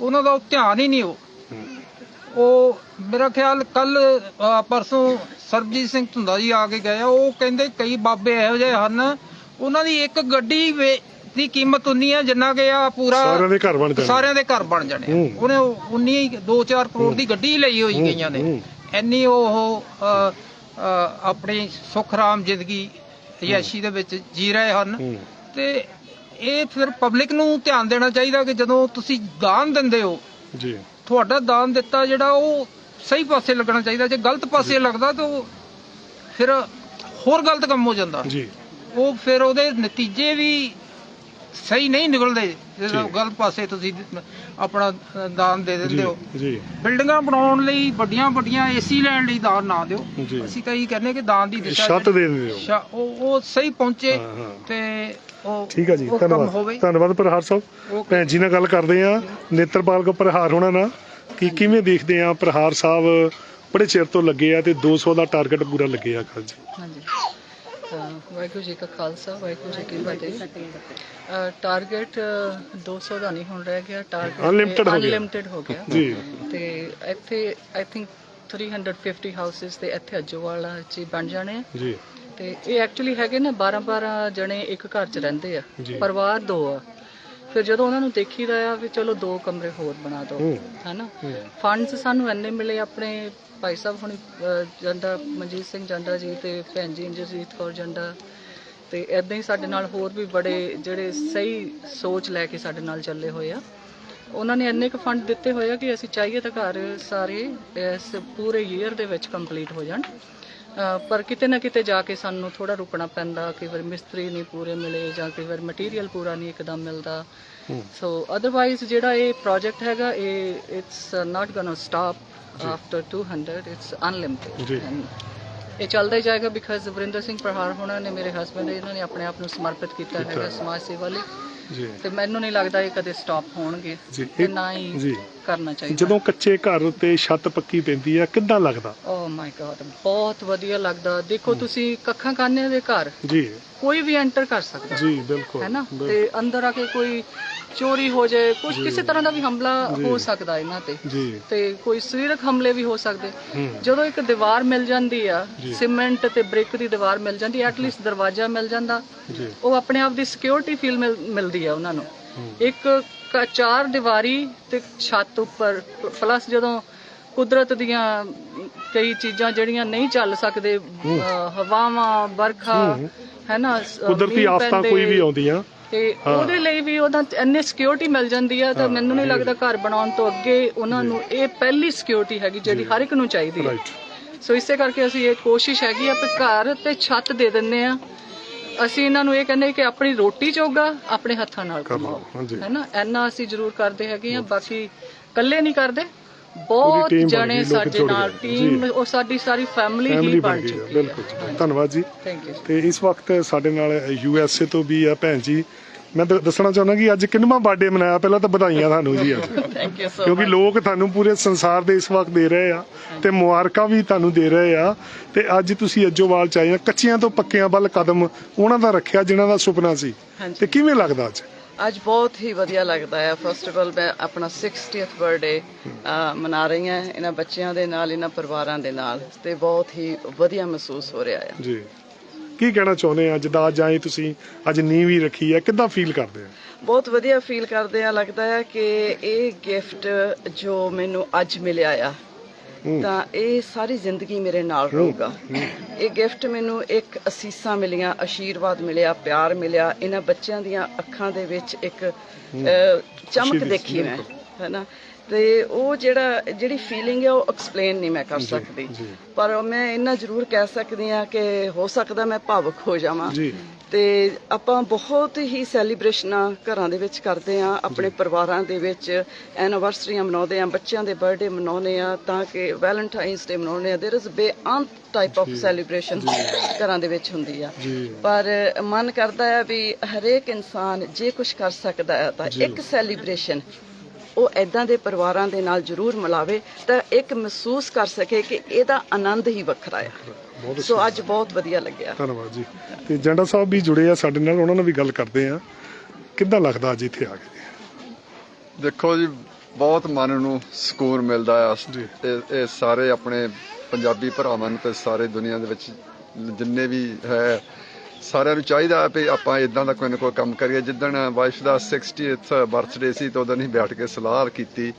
Speaker 8: ਉਹਨਾਂ ਦਾ ਉਹ ਧਿਆਨ ਹੀ ਨਹੀਂ ਉਹ।
Speaker 1: ਹੂੰ।
Speaker 8: ਉਹ ਮੇਰਾ ਖਿਆਲ ਕੱਲ ਪਰਸੋਂ ਸਰਬਜੀਤ ਸਿੰਘ ਧੁੰਦਾ ਜੀ ਆ ਕੇ ਗਏ ਉਹ ਕਹਿੰਦੇ ਕਈ ਬਾਬੇ ਇਹੋ ਜਿਹੇ ਹਨ। ਉਹਨਾਂ ਦੀ ਇੱਕ ਗੱਡੀ ਦੀ ਕੀਮਤ ਉਨੀ ਆ ਜਿੰਨਾ ਕਿ ਆ ਪੂਰਾ
Speaker 1: ਸਾਰਿਆਂ ਦੇ ਘਰ ਬਣ ਜਾਣ।
Speaker 8: ਸਾਰਿਆਂ ਦੇ ਘਰ ਬਣ ਜਾਣੇ।
Speaker 1: ਹੂੰ।
Speaker 8: ਉਹਨੇ ਉਨੀ 2-4 ਕਰੋੜ ਦੀ ਗੱਡੀ ਲਈ ਹੋਈ ਗਈਆਂ ਨੇ।
Speaker 1: ਹੂੰ।
Speaker 8: ਇੰਨੀ ਉਹ ਆਪਣੀ ਸੁਖਰਾਮ ਜ਼ਿੰਦਗੀ ਯਾਸ਼ੀ ਦੇ ਵਿੱਚ ਜੀ ਰਹੇ ਹਨ। ਤੇ ਇਹ ਫਿਰ ਪਬਲਿਕ ਨੂੰ ਧਿਆਨ ਦੇਣਾ ਚਾਹੀਦਾ ਕਿ ਜਦੋਂ ਤੁਸੀਂ ਦਾਨ ਦਿੰਦੇ ਹੋ
Speaker 1: ਜੀ।
Speaker 8: ਤੁਹਾਡਾ ਦਾਨ ਦਿੱਤਾ ਜਿਹੜਾ ਉਹ ਸਹੀ ਪਾਸੇ ਲੱਗਣਾ ਚਾਹੀਦਾ। ਜੇ ਗਲਤ ਪਾਸੇ ਲੱਗਦਾ ਤਾਂ ਫਿਰ ਹੋਰ ਗਲਤ ਕੰਮ ਹੋ ਜਾਂਦਾ।
Speaker 1: ਜੀ।
Speaker 8: ਉਹ ਫਿਰ ਉਹਦੇ ਨਤੀਜੇ ਵੀ ਸਹੀ ਨਹੀਂ ਨਿਕਲਦੇ। ਜਦੋਂ। ਗਲਤ ਪਾਸੇ ਤੁਸੀਂ ਆਪਣਾ ਅ, ਦਾਨ ਦੇ ਦਿੰਦੇ ਹੋ।
Speaker 1: ਜੀ
Speaker 8: ਬਿਲਡਿੰਗਾਂ ਬਣਾਉਣ ਲਈ ਵੱਡੀਆਂ ਵੱਡੀਆਂ ਏਸੀ ਲੈਣ ਲਈ ਦਾਨ ਨਾ ਦਿਓ।
Speaker 1: ਜੀ।
Speaker 8: ਅਸੀਂ ਕਈ ਕਹਿੰਦੇ ਕਿ ਦਾਨ ਦੀ ਦਿਸ਼ਾ
Speaker 1: ਛੱਤ ਦੇ
Speaker 8: ਸ਼ਾ- ਉਹ ਉਹ ਸਹੀ ਪਹੁੰਚੇ
Speaker 1: ਹਾਂ, ਹਾਂ।
Speaker 8: ਤੇ ਉਹ
Speaker 1: ਠੀਕ ਹੈ ਜੀ
Speaker 8: ਉਹ ਕੰਮ
Speaker 1: ਧੰਨਵਾਦ।
Speaker 8: ਹੋਵੇ।
Speaker 1: ਧੰਨਵਾਦ ਪ੍ਰਹਾਰ ਸਾਹਿਬ। ਭੈਣ ਜੀ ਨਾਲ ਗੱਲ ਕਰਦੇ ਆ ਨੇਤਰਪਾਲ ਕੋ ਪ੍ਰਹਾਰ ਹੋਣਾ ਨਾ ਕਿ ਕਿਵੇਂ ਦੇਖਦੇ ਆ ਪ੍ਰਹਾਰ ਸਾਹਿਬ ਬੜੇ ਚਿਰ ਤੋਂ ਲੱਗੇ ਆ ਤੇ 200 ਦਾ ਟਾਰਗੇਟ ਪੂਰਾ ਲੱਗੇ ਆ ਕੱਲ ਜੀ।
Speaker 9: ਹਾਂਜੀ। ਵਾਹਿਗੁਰੂ ਜੀ ਕਾ ਖਾਲਸਾ ਵਾਹਿਗੁਰੂ ਜੀ ਕੀ ਫਤਿਹ। ਟਾਰਗੇਟ 200 ਦਾ ਨਹੀਂ ਹੁਣ ਰਹਿ ਗਿਆ ਟਾਰਗੇਟ
Speaker 1: Unlimited ਹੋ ਗਿਆ।
Speaker 9: ਅਨਲਿਮਿਟਿਡ ਹੋ ਗਿਆ।
Speaker 1: ਜੀ।
Speaker 9: ਤੇ ਇੱਥੇ ਆਈ ਥਿੰਕ 350 ਹਾਊਸਸ ਤੇ ਇੱਥੇ ਅਜੋਵਾਲਾ ਚ ਬਣ ਜਾਣੇ ਆ।
Speaker 1: ਜੀ।
Speaker 9: ਤੇ ਇਹ ਐਕਚੁਅਲੀ ਹੈਗੇ ਨੇ 12 12 ਜਣੇ ਇੱਕ ਘਰ ਚ ਰਹਿੰਦੇ ਆ। ਪਰਿਵਾਰ ਦੋ ਆ। ਫਿਰ ਜਦੋਂ ਉਹਨਾਂ ਨੂੰ ਦੇਖੀਦਾ ਆ ਵੀ ਚਲੋ ਦੋ ਕਮਰੇ ਹੋਰ ਬਣਾ ਦਿਓ
Speaker 1: ਹੂੰ।
Speaker 9: ਹੈਨਾ। ਫੰਡਸ ਸਾਨੂੰ ਇੰਨੇ ਮਿਲੇ ਆਪਣੇ ਭਾਈ ਸਾਹਿਬ ਹੁਣ ਜੰਡਾ ਮਨਜੀਤ ਸਿੰਘ ਜੰਡਾ ਜੀ ਤੇ ਭੈਣ ਜੀ ਇੰਜਰਜੀਤ ਕੌਰ ਜੰਡਾ। ਤੇ ਇਦਾਂ ਹੀ ਸਾਡੇ ਨਾਲ ਹੋਰ ਵੀ ਬੜੇ ਜਿਹੜੇ ਸਹੀ ਸੋਚ ਲੈ ਕੇ ਸਾਡੇ ਨਾਲ ਚੱਲੇ ਹੋਏ ਆ। ਉਹਨਾਂ ਨੇ ਇੰਨੇ ਕੁ ਫੰਡ ਦਿੱਤੇ ਹੋਏ ਆ ਕਿ ਅਸੀਂ ਚਾਹੀਏ ਤਾਂ ਘਰ ਸਾਰੇ ਇਸ ਪੂਰੇ ਈਅਰ ਦੇ ਵਿੱਚ ਕੰਪਲੀਟ ਹੋ ਜਾਣ। ਪਰ ਕਿਤੇ ਨਾ ਕਿਤੇ ਜਾ ਕੇ ਸਾਨੂੰ ਥੋੜਾ ਰੁਕਣਾ ਪੈਂਦਾ ਕਈ ਵਾਰ ਮਿਸਤਰੀ ਨਹੀਂ ਪੂਰੇ ਮਿਲੇ ਜਾਂ ਕਈ ਵਾਰ ਮਟੀਰੀਅਲ ਪੂਰਾ ਨਹੀਂ ਇੱਕਦਮ ਮਿਲਦਾ। ਸੋ ਅਦਰਵਾਈਜ਼ ਜਿਹੜਾ ਇਹ ਪ੍ਰੋਜੈਕਟ ਹੈਗਾ ਇਹ it's not gonna stop after 200 it's
Speaker 1: unlimited.
Speaker 9: ਇਹ ਚੱਲਦਾ ਹੀ ਜਾਏਗਾ ਬਿਕਾਜ਼ ਵਰਿੰਦਰ ਸਿੰਘ ਪ੍ਰਹਾਰ ਹੋਣਾ ਨੇ ਮੇਰੇ ਹਸਬੰਡ ਇਹਨਾਂ ਨੇ ਆਪਣੇ ਆਪ ਨੂੰ ਸਮਰਪਿਤ ਕੀਤਾ ਹੈਗਾ ਸਮਾਜ ਸੇਵਾ ਲਈ।
Speaker 1: ਜੀ
Speaker 9: ਤੇ ਮੈਨੂੰ ਨਹੀਂ ਲੱਗਦਾ ਇਹ ਕਦੇ ਸਟਾਪ ਹੋਣਗੇ। ਤੇ ਨਾ ਹੀ
Speaker 1: ਜੀ।
Speaker 9: ਕਰਨਾ ਚਾਹੀਦਾ।
Speaker 1: ਜਦੋਂ ਕੱਚੇ ਘਰ ਉੱਤੇ ਛੱਤ ਪੱਕੀ ਪੈਂਦੀ ਆ ਕਿੱਦਾਂ ਲੱਗਦਾ?
Speaker 9: ਓ ਮਾਈ ਗॉड ਬਹੁਤ ਵਧੀਆ ਲੱਗਦਾ। ਦੇਖੋ ਤੁਸੀਂ ਕੱਖਾਂ ਕਾਨੇ ਦੇ ਘਰ
Speaker 1: ਜੀ।
Speaker 9: ਕੋਈ ਵੀ ਐਂਟਰ ਕਰ ਸਕਦਾ।
Speaker 1: ਜੀ ਬਿਲਕੁਲ
Speaker 9: ਹੈ ਨਾ? ਤੇ ਅੰਦਰ ਆ ਕੇ ਕੋਈ ਚੋਰੀ ਹੋ ਜਾਏ ਕੁਝ ਕਿਸੇ ਤਰ੍ਹਾਂ ਦਾ ਵੀ ਹਮਲਾ ਹੋ ਸਕਦਾ ਇਹਨਾਂ ਤੇ। ਤੇ ਕੋਈ ਸਰੀਰਕ ਹਮਲੇ ਵੀ ਹੋ ਸਕਦੇ। ਜਦੋਂ ਇੱਕ ਦੀਵਾਰ ਮਿਲ ਜਾਂਦੀ ਆ ਸੀਮੈਂਟ ਤੇ ਬ੍ਰਿਕ ਦੀ ਦੀਵਾਰ ਮਿਲ ਜਾਂਦੀ ਐਟਲੀਸਟ ਦਰਵਾਜ਼ਾ ਮਿਲ ਜਾਂਦਾ। ਉਹ ਆਪਣੇ ਆਪ ਦੀ ਸਿਕਿਉਰਿਟੀ ਫੀਲ ਮਿਲਦੀ ਆ ਉਹਨਾਂ ਨੂੰ। ਇੱਕ ਕ- ਚਾਰ ਦੀਵਾਰੀ ਤੇ ਛੱਤ ਉੱਪਰ ਪਲੱਸ ਜਦੋਂ ਕੁਦਰਤ ਦੀਆਂ ਕਈ ਚੀਜ਼ਾਂ ਜਿਹੜੀਆਂ ਨਹੀਂ ਚੱਲ ਸਕਦੇ ਅਹ ਹਵਾਵਾਂ ਵਰਖਾ ਹੈ। ਨਾ ਸ-
Speaker 1: ਕੁਦਰਤੀ
Speaker 9: ਮੀਂਹ
Speaker 1: ਆਫਤਾਂ
Speaker 9: ਪੈਂਦੇ,
Speaker 1: ਕੋਈ ਵੀ ਆਉਂਦੀਆਂ।
Speaker 9: ਤੇ ਉਹਦੇ ਲਈ ਵੀ ਉਹਦਾ ਇੰਨੇ ਸਿਕਿਉਰਿਟੀ ਮਿਲ ਜਾਂਦੀ ਆ ਤਾਂ ਮੈਨੂੰ ਨਹੀਂ ਲੱਗਦਾ ਘਰ ਬਣਾਉਣ ਤੋਂ ਅੱਗੇ ਉਹਨਾਂ ਨੂੰ ਇਹ ਪਹਿਲੀ ਸਿਕਿਉਰਿਟੀ ਹੈਗੀ ਜਿਹੜੀ ਹਰ ਇੱਕ ਨੂੰ ਚਾਹੀਦੀ ਹੈ।
Speaker 1: ਰਾਈਟ
Speaker 9: ਸੋ ਇਸੇ ਕਰਕੇ ਅਸੀਂ ਇਹ ਕੋਸ਼ਿਸ਼ ਹੈਗੀ ਆ ਕਿ ਘਰ ਤੇ ਛੱਤ ਦੇ ਦਿੰਨੇ ਆ। ਅਸੀਂ ਇਹਨਾਂ ਨੂੰ ਇਹ ਕਹਿੰਦੇ ਕਿ ਆਪਣੀ ਰੋਟੀ ਚੋਗਾ ਆਪਣੇ ਹੱਥਾਂ ਨਾਲ ਕਮਾਓ
Speaker 1: ਹਾਂਜੀ।
Speaker 9: ਹੈਨਾ? ਐਨਾ ਅਸੀਂ ਜ਼ਰੂਰ ਕਰਦੇ ਹੈਗੇ ਆ ਬਾਕੀ ਇਕੱਲੇ ਨਹੀਂ ਕਰਦੇ। ਬਹੁਤ ਜਣੇ ਸਾਡੇ ਨਾਲ। ਟੀਮ ਉਹ ਸਾਡੀ ਸਾਰੀ ਫੈਮਿਲੀ ਹੀ
Speaker 1: ਬਣ ਗਈ ਬਿਲਕੁਲ। ਧੰਨਵਾਦ ਜੀ।
Speaker 9: ਥੈਂਕ ਯੂ
Speaker 1: ਤੇ ਇਸ ਵਕਤ ਸਾਡੇ ਨਾਲ ਯੂ ਐਸ ਏ ਤੋਂ ਵੀ ਆ ਭੈਣ ਜੀ। ਮੈਂ ਦ- ਦੱਸਣਾ ਚਾਹੁੰਦਾ ਕਿ ਅੱਜ ਕਿੰਨਵਾਂ ਬਰਥਡੇ ਮਨਾਇਆ? ਪਹਿਲਾਂ ਤਾਂ ਵਧਾਈਆਂ ਤੁਹਾਨੂੰ ਜੀ ਅੱਜ।
Speaker 9: ਥੈਂਕ ਯੂ ਸੋ
Speaker 1: ਕਿਉਂਕਿ ਲੋਕ ਤੁਹਾਨੂੰ ਪੂਰੇ ਸੰਸਾਰ ਦੇ ਇਸ ਵਕਤ ਦੇ ਰਹੇ ਆ ਤੇ ਮੁਬਾਰਕਾਂ ਵੀ ਤੁਹਾਨੂੰ ਦੇ ਰਹੇ ਆ। ਤੇ ਅੱਜ ਤੁਸੀਂ ਅੱਜੋਵਾਲ ਚ ਆਏ ਆ। ਕੱਚਿਆਂ ਤੋਂ ਪੱਕਿਆਂ ਵੱਲ ਕਦਮ ਉਹਨਾਂ ਦਾ ਰੱਖਿਆ ਜਿਨ੍ਹਾਂ ਦਾ ਸੁਪਨਾ ਸੀ।
Speaker 9: ਹਾਂਜੀ।
Speaker 1: ਤੇ ਕਿਵੇਂ ਲੱਗਦਾ ਅੱਜ?
Speaker 9: ਅੱਜ ਬਹੁਤ ਹੀ ਵਧੀਆ ਲੱਗਦਾ ਹੈ ਫਸਟ ਆਫ ਆਲ ਮੈਂ ਆਪਣਾ 60th ਬਰਥਡੇ ਮਨਾ ਰਹੀ ਹਾਂ। ਇਹਨਾਂ ਬੱਚਿਆਂ ਦੇ ਨਾਲ ਇਹਨਾਂ ਪਰਿਵਾਰਾਂ ਦੇ ਨਾਲ। ਤੇ ਬਹੁਤ ਹੀ ਵਧੀਆ ਮਹਿਸੂਸ ਹੋ ਰਿਹਾ ਹੈ
Speaker 1: ਜੀ। ਕੀ ਕਹਿਣਾ ਚਾਹੁੰਦੇ ਆ? ਜਿੱਦਾਂ ਅੱਜ ਆਏ ਤੁਸੀਂ ਅੱਜ ਨੀਂਹ ਵੀ ਰੱਖੀ ਆ ਕਿੱਦਾਂ ਫੀਲ ਕਰਦੇ ਆ?
Speaker 9: ਬਹੁਤ ਵਧੀਆ ਫੀਲ ਕਰਦੇ ਆ ਲੱਗਦਾ ਹੈ ਕਿ ਇਹ ਗਿਫਟ ਜੋ ਮੈਨੂੰ ਅੱਜ ਮਿਲਿਆ ਆ ਤਾਂ ਇਹ ਸਾਰੀ ਜ਼ਿੰਦਗੀ ਮੇਰੇ ਨਾਲ ਰਹੂਗਾ। ਇਹ ਗਿਫਟ ਮੈਨੂੰ ਇੱਕ ਅਸੀਸਾਂ ਮਿਲੀਆਂ ਆਸ਼ੀਰਵਾਦ ਮਿਲਿਆ ਪਿਆਰ ਮਿਲਿਆ ਇਹਨਾਂ ਬੱਚਿਆਂ ਦੀਆਂ ਅੱਖਾਂ ਦੇ ਵਿੱਚ ਇੱਕ ਚਮਕ ਦੇਖੀ ਮੈਂ ਹੈਨਾ? ਤੇ ਉਹ ਜਿਹੜਾ ਜਿਹੜੀ ਫੀਲਿੰਗ ਹੈ ਉਹ ਐਕਸਪਲੇਨ ਨਹੀਂ ਮੈਂ ਕਰ ਸਕਦੀ ਪਰ ਮੈਂ ਇਹਨਾਂ ਜ਼ਰੂਰ ਕਹਿ ਸਕਦੀ ਆ ਕਿ ਹੋ ਸਕਦਾ ਮੈਂ ਭਾਵੁਕ ਹੋ ਜਾਵਾਂ
Speaker 1: ਜੀ
Speaker 9: ਤੇ ਆਪਾਂ ਬਹੁਤ ਹੀ ਸੈਲੀਬ੍ਰੇਸ਼ਨਾਂ ਘਰਾਂ ਦੇ ਵਿੱਚ ਕਰਦੇ ਆ ਆਪਣੇ ਪਰਿਵਾਰਾਂ ਦੇ ਵਿੱਚ ਐਨੀਵਰਸਰੀਆਂ ਮਨਾਉਂਦੇ ਆ ਬੱਚਿਆਂ ਦੇ ਬਰਥਡੇ ਮਨਾਉਂਦੇ ਆ ਤਾਂ ਕਿ ਵੈਲੈਂਟਾਈਨਸ ਡੇ ਮਨਾਉਂਦੇ ਆ देयर इज ਬੇਅੰਤ ਟਾਈਪ ਆਫ ਸੈਲੀਬ੍ਰੇਸ਼ਨ ਘਰਾਂ ਦੇ ਵਿੱਚ ਹੁੰਦੀ ਆ
Speaker 1: ਜੀ
Speaker 9: ਪਰ ਮਨ ਕਰਦਾ ਹੈ ਵੀ ਹਰੇਕ ਇਨਸਾਨ ਜੇ ਕੁਝ ਕਰ ਸਕਦਾ ਹੈ ਤਾਂ ਇੱਕ ਸੈਲੀਬ੍ਰੇਸ਼ਨ ਉਹ ਐਦਾਂ ਦੇ ਪਰਿਵਾਰਾਂ ਦੇ ਨਾਲ ਜ਼ਰੂਰ ਮਿਲਾਵੇ ਤਾਂ ਇੱਕ ਮਹਿਸੂਸ ਕਰ ਸਕੇ ਕਿ ਇਹਦਾ ਆਨੰਦ ਹੀ ਵੱਖਰਾ ਹੈ। ਸੋ ਅੱਜ ਬਹੁਤ ਵਧੀਆ ਲੱਗਿਆ।
Speaker 1: ਧੰਨਵਾਦ ਜੀ। ਤੇ ਜੰਡਾ ਸਾਹਿਬ ਵੀ ਜੁੜੇ ਆ ਸਾਡੇ ਨਾਲ ਉਹਨਾਂ ਨਾਲ ਵੀ ਗੱਲ ਕਰਦੇ ਆ। ਕਿੱਦਾਂ ਲੱਗਦਾ ਅੱਜ ਇੱਥੇ ਆ ਕੇ?
Speaker 7: ਦੇਖੋ ਜੀ ਬਹੁਤ ਮਨ ਨੂੰ ਸਕੂਨ ਮਿਲਦਾ ਆ।
Speaker 1: ਜੀ।
Speaker 7: ਇਹ ਇਹ ਸਾਰੇ ਆਪਣੇ ਪੰਜਾਬੀ ਭਰਾਵਾਂ ਨੂੰ ਤੇ ਸਾਰੇ ਦੁਨੀਆ ਦੇ ਵਿੱਚ ਜਿੰਨੇ ਵੀ ਹੈ ਸਾਰਿਆਂ ਨੂੰ ਚਾਹੀਦਾ ਵੀ ਆਪਾਂ ਇਦਾਂ ਦਾ ਕੋਈ ਨਾ ਕੋਈ ਕੰਮ ਕਰੀਏ। ਜਿੱਦਣ ਵਾਈਫ ਦਾ 60th ਬਰਥਡੇ ਸੀ ਤਾਂ ਉਦੋਂ ਹੀ ਬੈਠ ਕੇ ਸਲਾਹ ਕੀਤੀ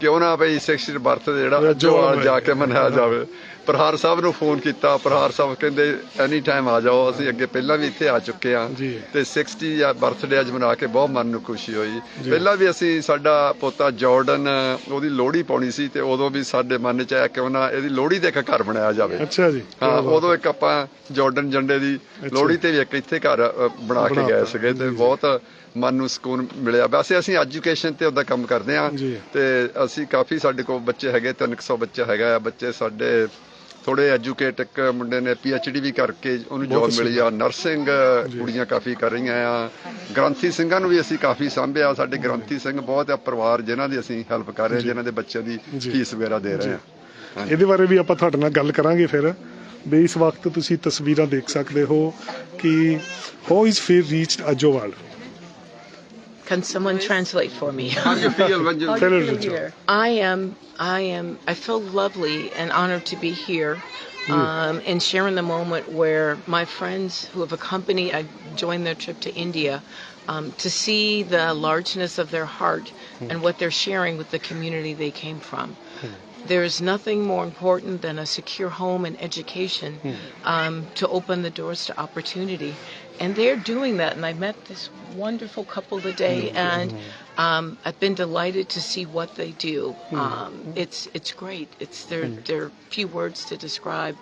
Speaker 7: ਕਿਉਂ ਨਾ ਭਈ 60th ਬਰਥਡੇ ਜਿਹੜਾ ਜੋਵਾਲ ਜਾ ਕੇ ਮਨਾਇਆ ਜਾਵੇ। ਪ੍ਰਹਾਰ ਸਾਹਿਬ ਨੂੰ ਫੋਨ ਕੀਤਾ ਪ੍ਰਹਾਰ ਸਾਹਿਬ ਕਹਿੰਦੇ ਐਨੀ ਟਾਈਮ ਆ ਜਾਓ ਅਸੀਂ ਅੱਗੇ ਪਹਿਲਾਂ ਵੀ ਇੱਥੇ ਆ ਚੁੱਕੇ ਆ। ਤੇ 60 ਜਾਂ ਬਰਥਡੇ ਅੱਜ ਮਨਾ ਕੇ ਬਹੁਤ ਮਨ ਨੂੰ ਖੁਸ਼ੀ ਹੋਈ। ਪਹਿਲਾਂ ਵੀ ਅਸੀਂ ਸਾਡਾ ਪੋਤਾ ਜਾਰਡਨ ਉਹਦੀ ਲੋਹੜੀ ਪਾਉਣੀ ਸੀ ਤੇ ਉਦੋਂ ਵੀ ਸਾਡੇ ਮਨ 'ਚ ਆਇਆ ਕਿ ਉਹਨਾਂ ਇਹਦੀ ਲੋਹੜੀ ਤੇ ਇੱਕ ਘਰ ਬਣਾਇਆ ਜਾਵੇ।
Speaker 1: ਅੱਛਾ ਜੀ।
Speaker 7: ਹਾਂ ਉਦੋਂ ਇੱਕ ਆਪਾਂ ਜਾਰਡਨ ਜੰਡੇ ਦੀ ਲੋਹੜੀ ਤੇ ਵੀ ਇੱਕ ਇੱਥੇ ਘਰ ਬਣਾ ਕੇ ਗਏ ਸੀਗੇ ਤੇ ਬਹੁਤ ਮਨ ਨੂੰ ਸਕੂਨ ਮਿਲਿਆ। ਵੈਸੇ ਅਸੀਂ ਐਜੂਕੇਸ਼ਨ ਤੇ ਉਹਦਾ ਕੰਮ ਕਰਦੇ ਆ। ਤੇ ਅਸੀਂ ਕਾਫੀ ਸਾਡੇ ਕੋਲ ਬੱਚੇ ਹੈਗੇ 300 ਬੱਚੇ ਹੈਗਾ ਆ। ਬੱਚੇ ਸਾਡੇ ਥੋੜੇ ਐਜੂਕੇਟ ਇੱਕ ਮੁੰਡੇ ਨੇ ਡੀ ਵੀ ਕਰਕੇ ਉਹਨੂੰ ਜੋਬ ਮਿਲੀ ਆ। ਨਰਸਿੰਗ ਕੁੜੀਆਂ ਕਾਫੀ ਕਰ ਰਹੀਆਂ ਆ। ਗ੍ਰੰਥੀ ਸਿੰਘਾਂ ਨੂੰ ਵੀ ਅਸੀਂ ਕਾਫੀ ਸਾਂਭਿਆ। ਸਾਡੇ ਗ੍ਰੰਥੀ ਸਿੰਘ ਬਹੁਤ ਆ ਪਰਿਵਾਰ ਜਿਨ੍ਹਾਂ ਦੀ ਅਸੀਂ ਹੈਲਪ ਕਰ ਰਹੇ ਜਿਨ੍ਹਾਂ ਦੇ ਬੱਚਿਆਂ ਦੀ। ਫੀਸ ਵਗੈਰਾ ਦੇ ਰਹੇ ਹਾਂ
Speaker 1: ਇਹਦੇ ਬਾਰੇ ਵੀ ਆਪਾਂ ਤੁਹਾਡੇ ਨਾਲ ਗੱਲ ਕਰਾਂਗੇ ਫਿਰ। ਵੀ ਇਸ ਵਕਤ ਤੁਸੀਂ ਤਸਵੀਰਾਂ ਦੇਖ ਸਕਦੇ ਹੋ ਕਿ how is feel reached Ajowal
Speaker 10: Can someone translate for me?
Speaker 7: How do you feel when you
Speaker 1: Tell her
Speaker 10: I am, I am, I feel lovely and honored to be here um, and sharing the moment where my friends who have accompanied, I joined their trip to India um, to see the largeness of their heart and what they're sharing with the community they came from. There is nothing more important than a secure home and education um, to open the doors to opportunity and they're doing that. And I met this wonderful couple today, and um, I've been delighted to see what they do. Um, it's it's great. It's there. There are few words to describe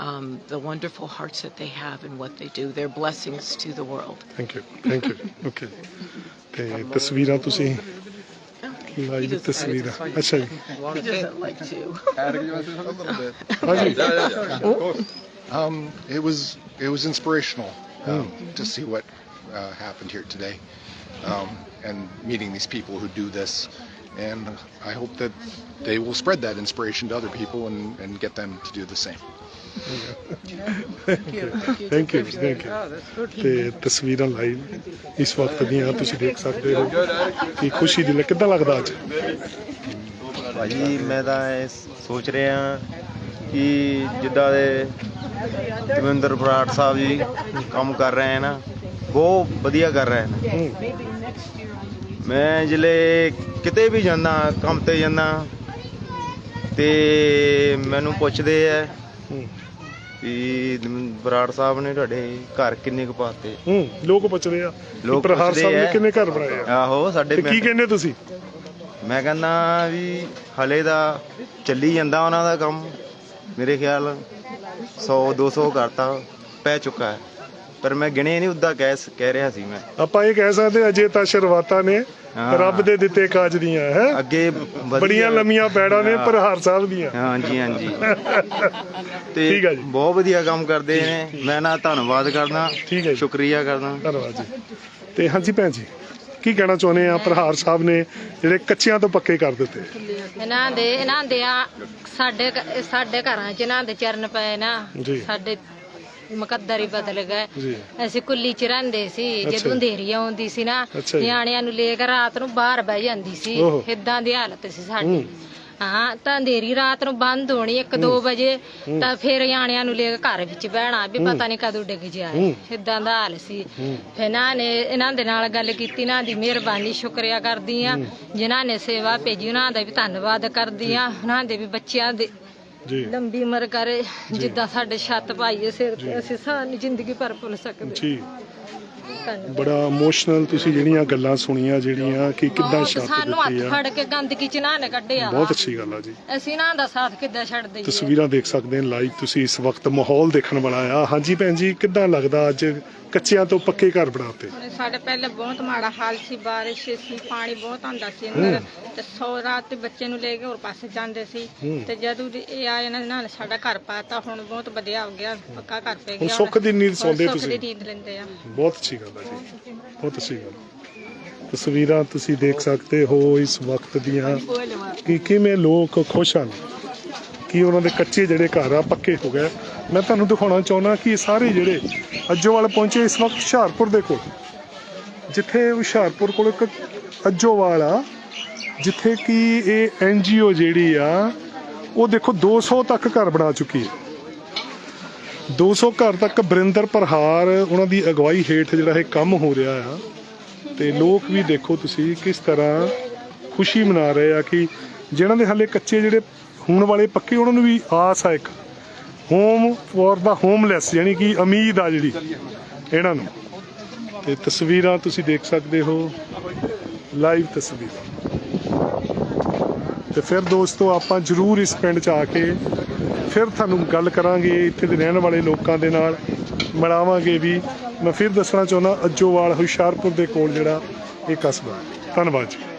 Speaker 10: um, the wonderful hearts that they have and what they do. They're blessings to the world.
Speaker 1: Thank you thank you okay ਤੇ ਤਸਵੀਰਾਂ ਤੁਸੀਂ
Speaker 10: He
Speaker 1: live
Speaker 10: doesn't-
Speaker 1: ਤਸਵੀਰਾਂ ਅੱਛਾ ਜੀ
Speaker 10: He doesn't like to.
Speaker 1: ਹਾਂਜੀ
Speaker 11: Um, it was it was inspirational um, to see what uh, happened here today, um, and meeting these people who do this, and I hope that they will spread that inspiration to other people and, and get them to do the same.
Speaker 1: Thank you thank you ਤੇ ਤਸਵੀਰਾਂ live ਇਸ ਵਕਤ ਦੀਆਂ ਤੁਸੀਂ ਦੇਖ ਸਕਦੇ ਹੋ ਕਿ ਖੁਸ਼ੀ ਦਿਲ ਕਿੱਦਾਂ ਲੱਗਦਾ ਅੱਜ
Speaker 12: ਭਾਜੀ ਮੈਂ ਤਾਂ ਇਹ ਸੋਚ ਰਿਹਾ ਕਿ ਜਿੱਦਾਂ ਦੇ ਦਵਿੰਦਰ ਬਰਾੜ ਸਾਹਿਬ ਜੀ ਕੰਮ ਕਰ ਰਹੇ ਹਨ। ਬਹੁਤ ਵਧੀਆ ਕਰ ਰਹੇ ਨੇ ਮੈਂ ਜਿਲੇ ਕਿਤੇ ਵੀ ਜਾਂਦਾ ਕੰਮ ਤੇ ਜਾਂਦਾ ਤੇ ਮੈਨੂੰ ਪੁੱਛਦੇ ਆ
Speaker 1: ਹੂੰ।
Speaker 12: ਵੀ ਬਰਾੜ ਸਾਹਿਬ ਨੇ ਤੁਹਾਡੇ ਘਰ ਕਿੰਨੇ ਕੁ ਪਾਤੇ?
Speaker 1: ਹੂੰ ਲੋਕ ਪੁੱਛਦੇ ਆ
Speaker 12: ਲੋਕ
Speaker 1: ਪ੍ਰਹਾਰ ਸਾਹਿਬ ਨੇ। ਕਿੰਨੇ ਘਰ ਬਣਾਏ ਆ?
Speaker 12: ਆਹੋ ਸਾਡੇ
Speaker 1: ਤੇ ਕੀ ਕਹਿੰਦੇ ਤੁਸੀਂ?
Speaker 12: ਮੈਂ ਕਹਿੰਦਾ ਵੀ ਹਲੇ ਦਾ ਚੱਲੀ ਜਾਂਦਾ ਉਹਨਾਂ ਦਾ ਕੰਮ ਮੇਰੇ ਖਿਆਲ। 100 200 ਕਰਤਾ ਪੈ ਚੁੱਕਾ ਹੈ। ਪਰ ਮੈਂ ਗਿਣੇ ਨਹੀਂ ਉਦਾਂ ਕਹਿ ਕਹਿ ਰਿਹਾ ਸੀ ਮੈਂ।
Speaker 1: ਆਪਾਂ ਇਹ ਕਹਿ ਸਕਦੇ ਹਾਂ, ਅਜੇ ਤਾਂ ਸ਼ੁਰੂਆਤਾਂ ਨੇ।
Speaker 12: ਹਾਂ।
Speaker 1: ਰੱਬ ਦੇ ਦਿੱਤੇ ਕਾਜ ਦੀਆਂ ਹੈ?
Speaker 12: ਅੱਗੇ ਵਧੀਆ-
Speaker 1: ਬੜੀਆਂ ਲੰਮੀਆਂ ਪੈੜਾਂ ਨੇ
Speaker 12: ਹਾਂ।
Speaker 1: ਪ੍ਰਹਾਰ ਸਾਹਿਬ ਦੀਆਂ।
Speaker 12: ਹਾਂਜੀ ਹਾਂਜੀ। ਤੇ
Speaker 1: ਠੀਕ ਹੈ ਜੀ।
Speaker 12: ਬਹੁਤ ਵਧੀਆ ਕੰਮ ਕਰਦੇ ਨੇ। ਮੈਂ ਨਾ ਧੰਨਵਾਦ ਕਰਦਾ।
Speaker 1: ਠੀਕ ਹੈ ਜੀ।
Speaker 12: ਸ਼ੁਕਰੀਆ ਕਰਦਾ।
Speaker 1: ਧੰਨਵਾਦ ਜੀ। ਤੇ ਹਾਂਜੀ ਭੈਣ ਜੀ। ਕੀ ਕਹਿਣਾ ਚਾਹੁੰਦੇ ਆ ਪ੍ਰਹਾਰ ਸਾਹਿਬ ਨੇ ਜਿਹੜੇ ਕੱਚਿਆਂ ਤੋਂ ਪੱਕੇ ਕਰ ਦਿੱਤੇ
Speaker 5: ਇਹਨਾਂ ਦੇ ਇਹਨਾਂ ਦੇ ਆ ਸਾਡੇ ਘ- ਸਾਡੇ ਘਰਾਂ 'ਚ ਇਹਨਾਂ ਦੇ ਚਰਨ ਪਏ ਨਾ
Speaker 1: ਜੀ।
Speaker 5: ਸਾਡੇ ਮੁਕੱਦਰ ਹੀ ਬਦਲ ਗਏ
Speaker 1: ਜੀ
Speaker 5: ਅਸੀਂ ਕੁੱਲੀ ਚ ਰਹਿੰਦੇ ਸੀ
Speaker 1: ਅੱਛਾ।
Speaker 5: ਜਦੋਂ ਅੰਧੇਰੀ ਆਉਂਦੀ ਸੀ ਨਾ
Speaker 1: ਅੱਛਾ ਜੀ।
Speaker 5: ਨਿਆਣਿਆਂ ਨੂੰ ਲੈ ਕੇ ਰਾਤ ਨੂੰ ਬਾਹਰ ਬਹਿ ਜਾਂਦੀ ਸੀ
Speaker 1: ਓਹੋ।
Speaker 5: ਇਦਾਂ ਦੀ ਹਾਲਤ ਸੀ ਸਾਡੀ ਹਾਂ ਤਾਂ ਅੰਧੇਰੀ ਰਾਤ ਨੂੰ ਬੰਦ ਹੋਣੀ 1-2 ਵਜੇ ਤਾਂ ਫਿਰ ਨਿਆਣਿਆਂ ਨੂੰ ਲੈ ਕੇ ਘਰ ਵਿੱਚ ਬਹਿਣਾ ਵੀ ਪਤਾ ਨਹੀਂ ਕਦੋਂ ਡਿੱਗ ਜਾਏ ਇਦਾਂ ਦਾ ਹਾਲ ਸੀ। ਫਿਰ ਇਹਨਾਂ ਨੇ ਇਹਨਾਂ ਦੇ ਨਾਲ ਗੱਲ ਕੀਤੀ ਇਹਨਾਂ ਦੀ ਮਿਹਰਬਾਨੀ ਸ਼ੁਕਰੀਆ ਕਰਦੀ ਆ ਜਿਨ੍ਹਾਂ ਨੇ ਸੇਵਾ ਭੇਜੀ ਉਹਨਾਂ ਦਾ ਵੀ ਧੰਨਵਾਦ ਕਰਦੀ ਆ ਉਹਨਾਂ ਦੇ ਵੀ ਬੱਚਿਆਂ ਦੇ
Speaker 1: ਜੀ।
Speaker 5: ਲੰਬੀ ਉਮਰ ਕਰੇ ਜਿੱਦਾਂ ਸਾਡੇ ਛੱਤ ਪਾਈਏ ਸਿਰ ਤੇ ਅਸੀਂ ਸਾਰੀ ਜ਼ਿੰਦਗੀ ਭਰ ਭੁੱਲ ਸਕਦੇ
Speaker 1: ਜੀ। ਬੜਾ ਇਮੋਸ਼ਨਲ ਤੁਸੀਂ ਜਿਹੜੀਆਂ ਗੱਲਾਂ ਸੁਣੀਆਂ ਜਿਹੜੀਆਂ ਕਿ ਕਿੱਦਾਂ
Speaker 5: ਬਹੁਤ
Speaker 1: ਸ਼ਾਂਤ
Speaker 5: ਸਾਨੂੰ
Speaker 1: ਦਿੱਤੀ
Speaker 5: ਹੱਥ
Speaker 1: ਆ।
Speaker 5: ਫੜ ਕੇ ਗੰਦਗੀ ਚ ਨਾ ਨੇ ਕੱਢਿਆ
Speaker 1: ਬਹੁਤ ਅੱਛੀ ਗੱਲ ਆ ਜੀ।
Speaker 5: ਅਸੀਂ ਇਹਨਾਂ ਦਾ ਸਾਥ ਕਿੱਦਾਂ ਛੱਡ ਦਈਏ?
Speaker 1: ਤਸਵੀਰਾਂ ਦੇਖ ਸਕਦੇ ਹਾਂ ਲਾਈਵ ਤੁਸੀਂ ਇਸ ਵਕਤ ਮਾਹੌਲ ਦੇਖਣ ਵਾਲਾ ਆ। ਹਾਂਜੀ ਭੈਣ ਜੀ ਕਿੱਦਾਂ ਲੱਗਦਾ ਅੱਜ ਕੱਚਿਆਂ ਤੋਂ ਪੱਕੇ ਘਰ ਬਣਾਤੇ
Speaker 2: ਸਾਡੇ ਪਹਿਲੇ ਬਹੁਤ ਮਾੜਾ ਹਾਲ ਸੀ ਬਾਰਿਸ਼ ਸੀ ਪਾਣੀ ਬਹੁਤ ਆਉਂਦਾ ਸੀ ਅੰਦਰ ਤੇ ਸੌ ਰਾਤ ਤੇ ਬੱਚੇ ਨੂੰ ਲੈ ਕੇ ਹੋਰ ਪਾਸੇ ਜਾਂਦੇ ਸੀ। ਤੇ ਜਦੋਂ ਦੀ ਇਹ ਆਏ ਇਹਨਾਂ ਨਾਲ ਸਾਡਾ ਘਰ ਪਾਤਾ ਹੁਣ ਬਹੁਤ ਵਧੀਆ ਹੋ ਗਿਆ ਪੱਕਾ ਘਰ ਪੈ
Speaker 1: ਹੁਣ
Speaker 2: ਗਿਆ
Speaker 1: ਸੁੱਖ ਦੀ ਨੀਂਦ
Speaker 2: ਹੁਣ
Speaker 1: ਸੌਂਦੇ
Speaker 2: ਸੁੱਖ
Speaker 1: ਤੁਸੀਂ।
Speaker 2: ਦੀ ਨੀਂਦ ਲੈਂਦੇ ਆ।
Speaker 1: ਬਹੁਤ ਅੱਛੀ ਗੱਲ ਆ ਜੀ। ਬਹੁਤ ਅੱਛੀ ਗੱਲ। ਤਸਵੀਰਾਂ ਤੁਸੀਂ ਦੇਖ ਸਕਦੇ ਹੋ ਇਸ ਵਕਤ ਦੀਆਂ। ਕਿ ਕਿਵੇਂ ਲੋਕ ਖੁਸ਼ ਹਨ। ਕਿ ਉਹਨਾਂ ਦੇ ਕੱਚੇ ਜਿਹੜੇ ਘਰ ਆ, ਪੱਕੇ ਹੋ ਗਏ। ਮੈਂ ਤੁਹਾਨੂੰ ਦਿਖਾਉਣਾ ਚਾਹੁੰਦਾ ਕਿ ਇਹ ਸਾਰੇ ਜਿਹੜੇ ਅੱਜੋਵਾਲ ਪਹੁੰਚੇ ਇਸ ਵਕਤ ਹੁਸ਼ਿਆਰਪੁਰ ਦੇ ਕੋਲ। ਜਿੱਥੇ ਹੁਸ਼ਿਆਰਪੁਰ ਕੋਲ ਇੱਕ ਅੱਜੋਵਾਲ ਆ, ਜਿੱਥੇ ਕਿ ਇਹ ਐਨਜੀਓ ਜਿਹੜੀ ਆ, ਉਹ ਦੇਖੋ 200 ਤੱਕ ਘਰ ਬਣਾ ਚੁੱਕੀ ਹੈ। 200 ਘਰ ਤੱਕ ਬਰਿੰਦਰ ਪ੍ਰਹਾਰ, ਉਹਨਾਂ ਦੀ ਅਗਵਾਈ ਹੇਠ ਜਿਹੜਾ ਇਹ ਕੰਮ ਹੋ ਰਿਹਾ ਆ। ਤੇ ਲੋਕ ਵੀ ਦੇਖੋ ਤੁਸੀਂ ਕਿਸ ਤਰ੍ਹਾਂ ਖੁਸ਼ੀ ਮਨਾ ਰਹੇ ਆ ਕਿ ਜਿਹਨਾਂ ਦੇ ਹਾਲੇ ਕੱਚੇ ਜਿਹੜੇ ਹੋਣ ਵਾਲੇ ਪੱਕੇ, ਉਹਨਾਂ ਨੂੰ ਵੀ ਆਸ ਆ ਇੱਕ। ਹੋਮ ਫॉर ਦਾ ਹੋਮਲੈਸ ਯਾਨੀ ਕਿ ਉਮੀਦ ਆ ਜਿਹੜੀ ਇਹਨਾਂ ਨੂੰ। ਤੇ ਤਸਵੀਰਾਂ ਤੁਸੀਂ ਦੇਖ ਸਕਦੇ ਹੋ ਲਾਈਵ ਤਸਵੀਰਾਂ। ਤੇ ਫਿਰ ਦੋਸਤੋ ਆਪਾਂ ਜਰੂਰ ਇਸ ਪਿੰਡ ਚ ਆ ਕੇ ਫਿਰ ਤੁਹਾਨੂੰ ਗੱਲ ਕਰਾਂਗੇ ਇੱਥੇ ਦੇ ਰਹਿਣ ਵਾਲੇ ਲੋਕਾਂ ਦੇ ਨਾਲ, ਮਿਲਾਵਾਂਗੇ ਵੀ। ਮੈਂ ਫਿਰ ਦੱਸਣਾ ਚਾਹੁੰਦਾ, ਅੱਜੋਵਾਲ ਹੁਸ਼ਿਆਰਪੁਰ ਦੇ ਕੋਲ ਜਿਹੜਾ ਇਹ ਕਸਬਾ। ਧੰਨਵਾਦ ਜੀ।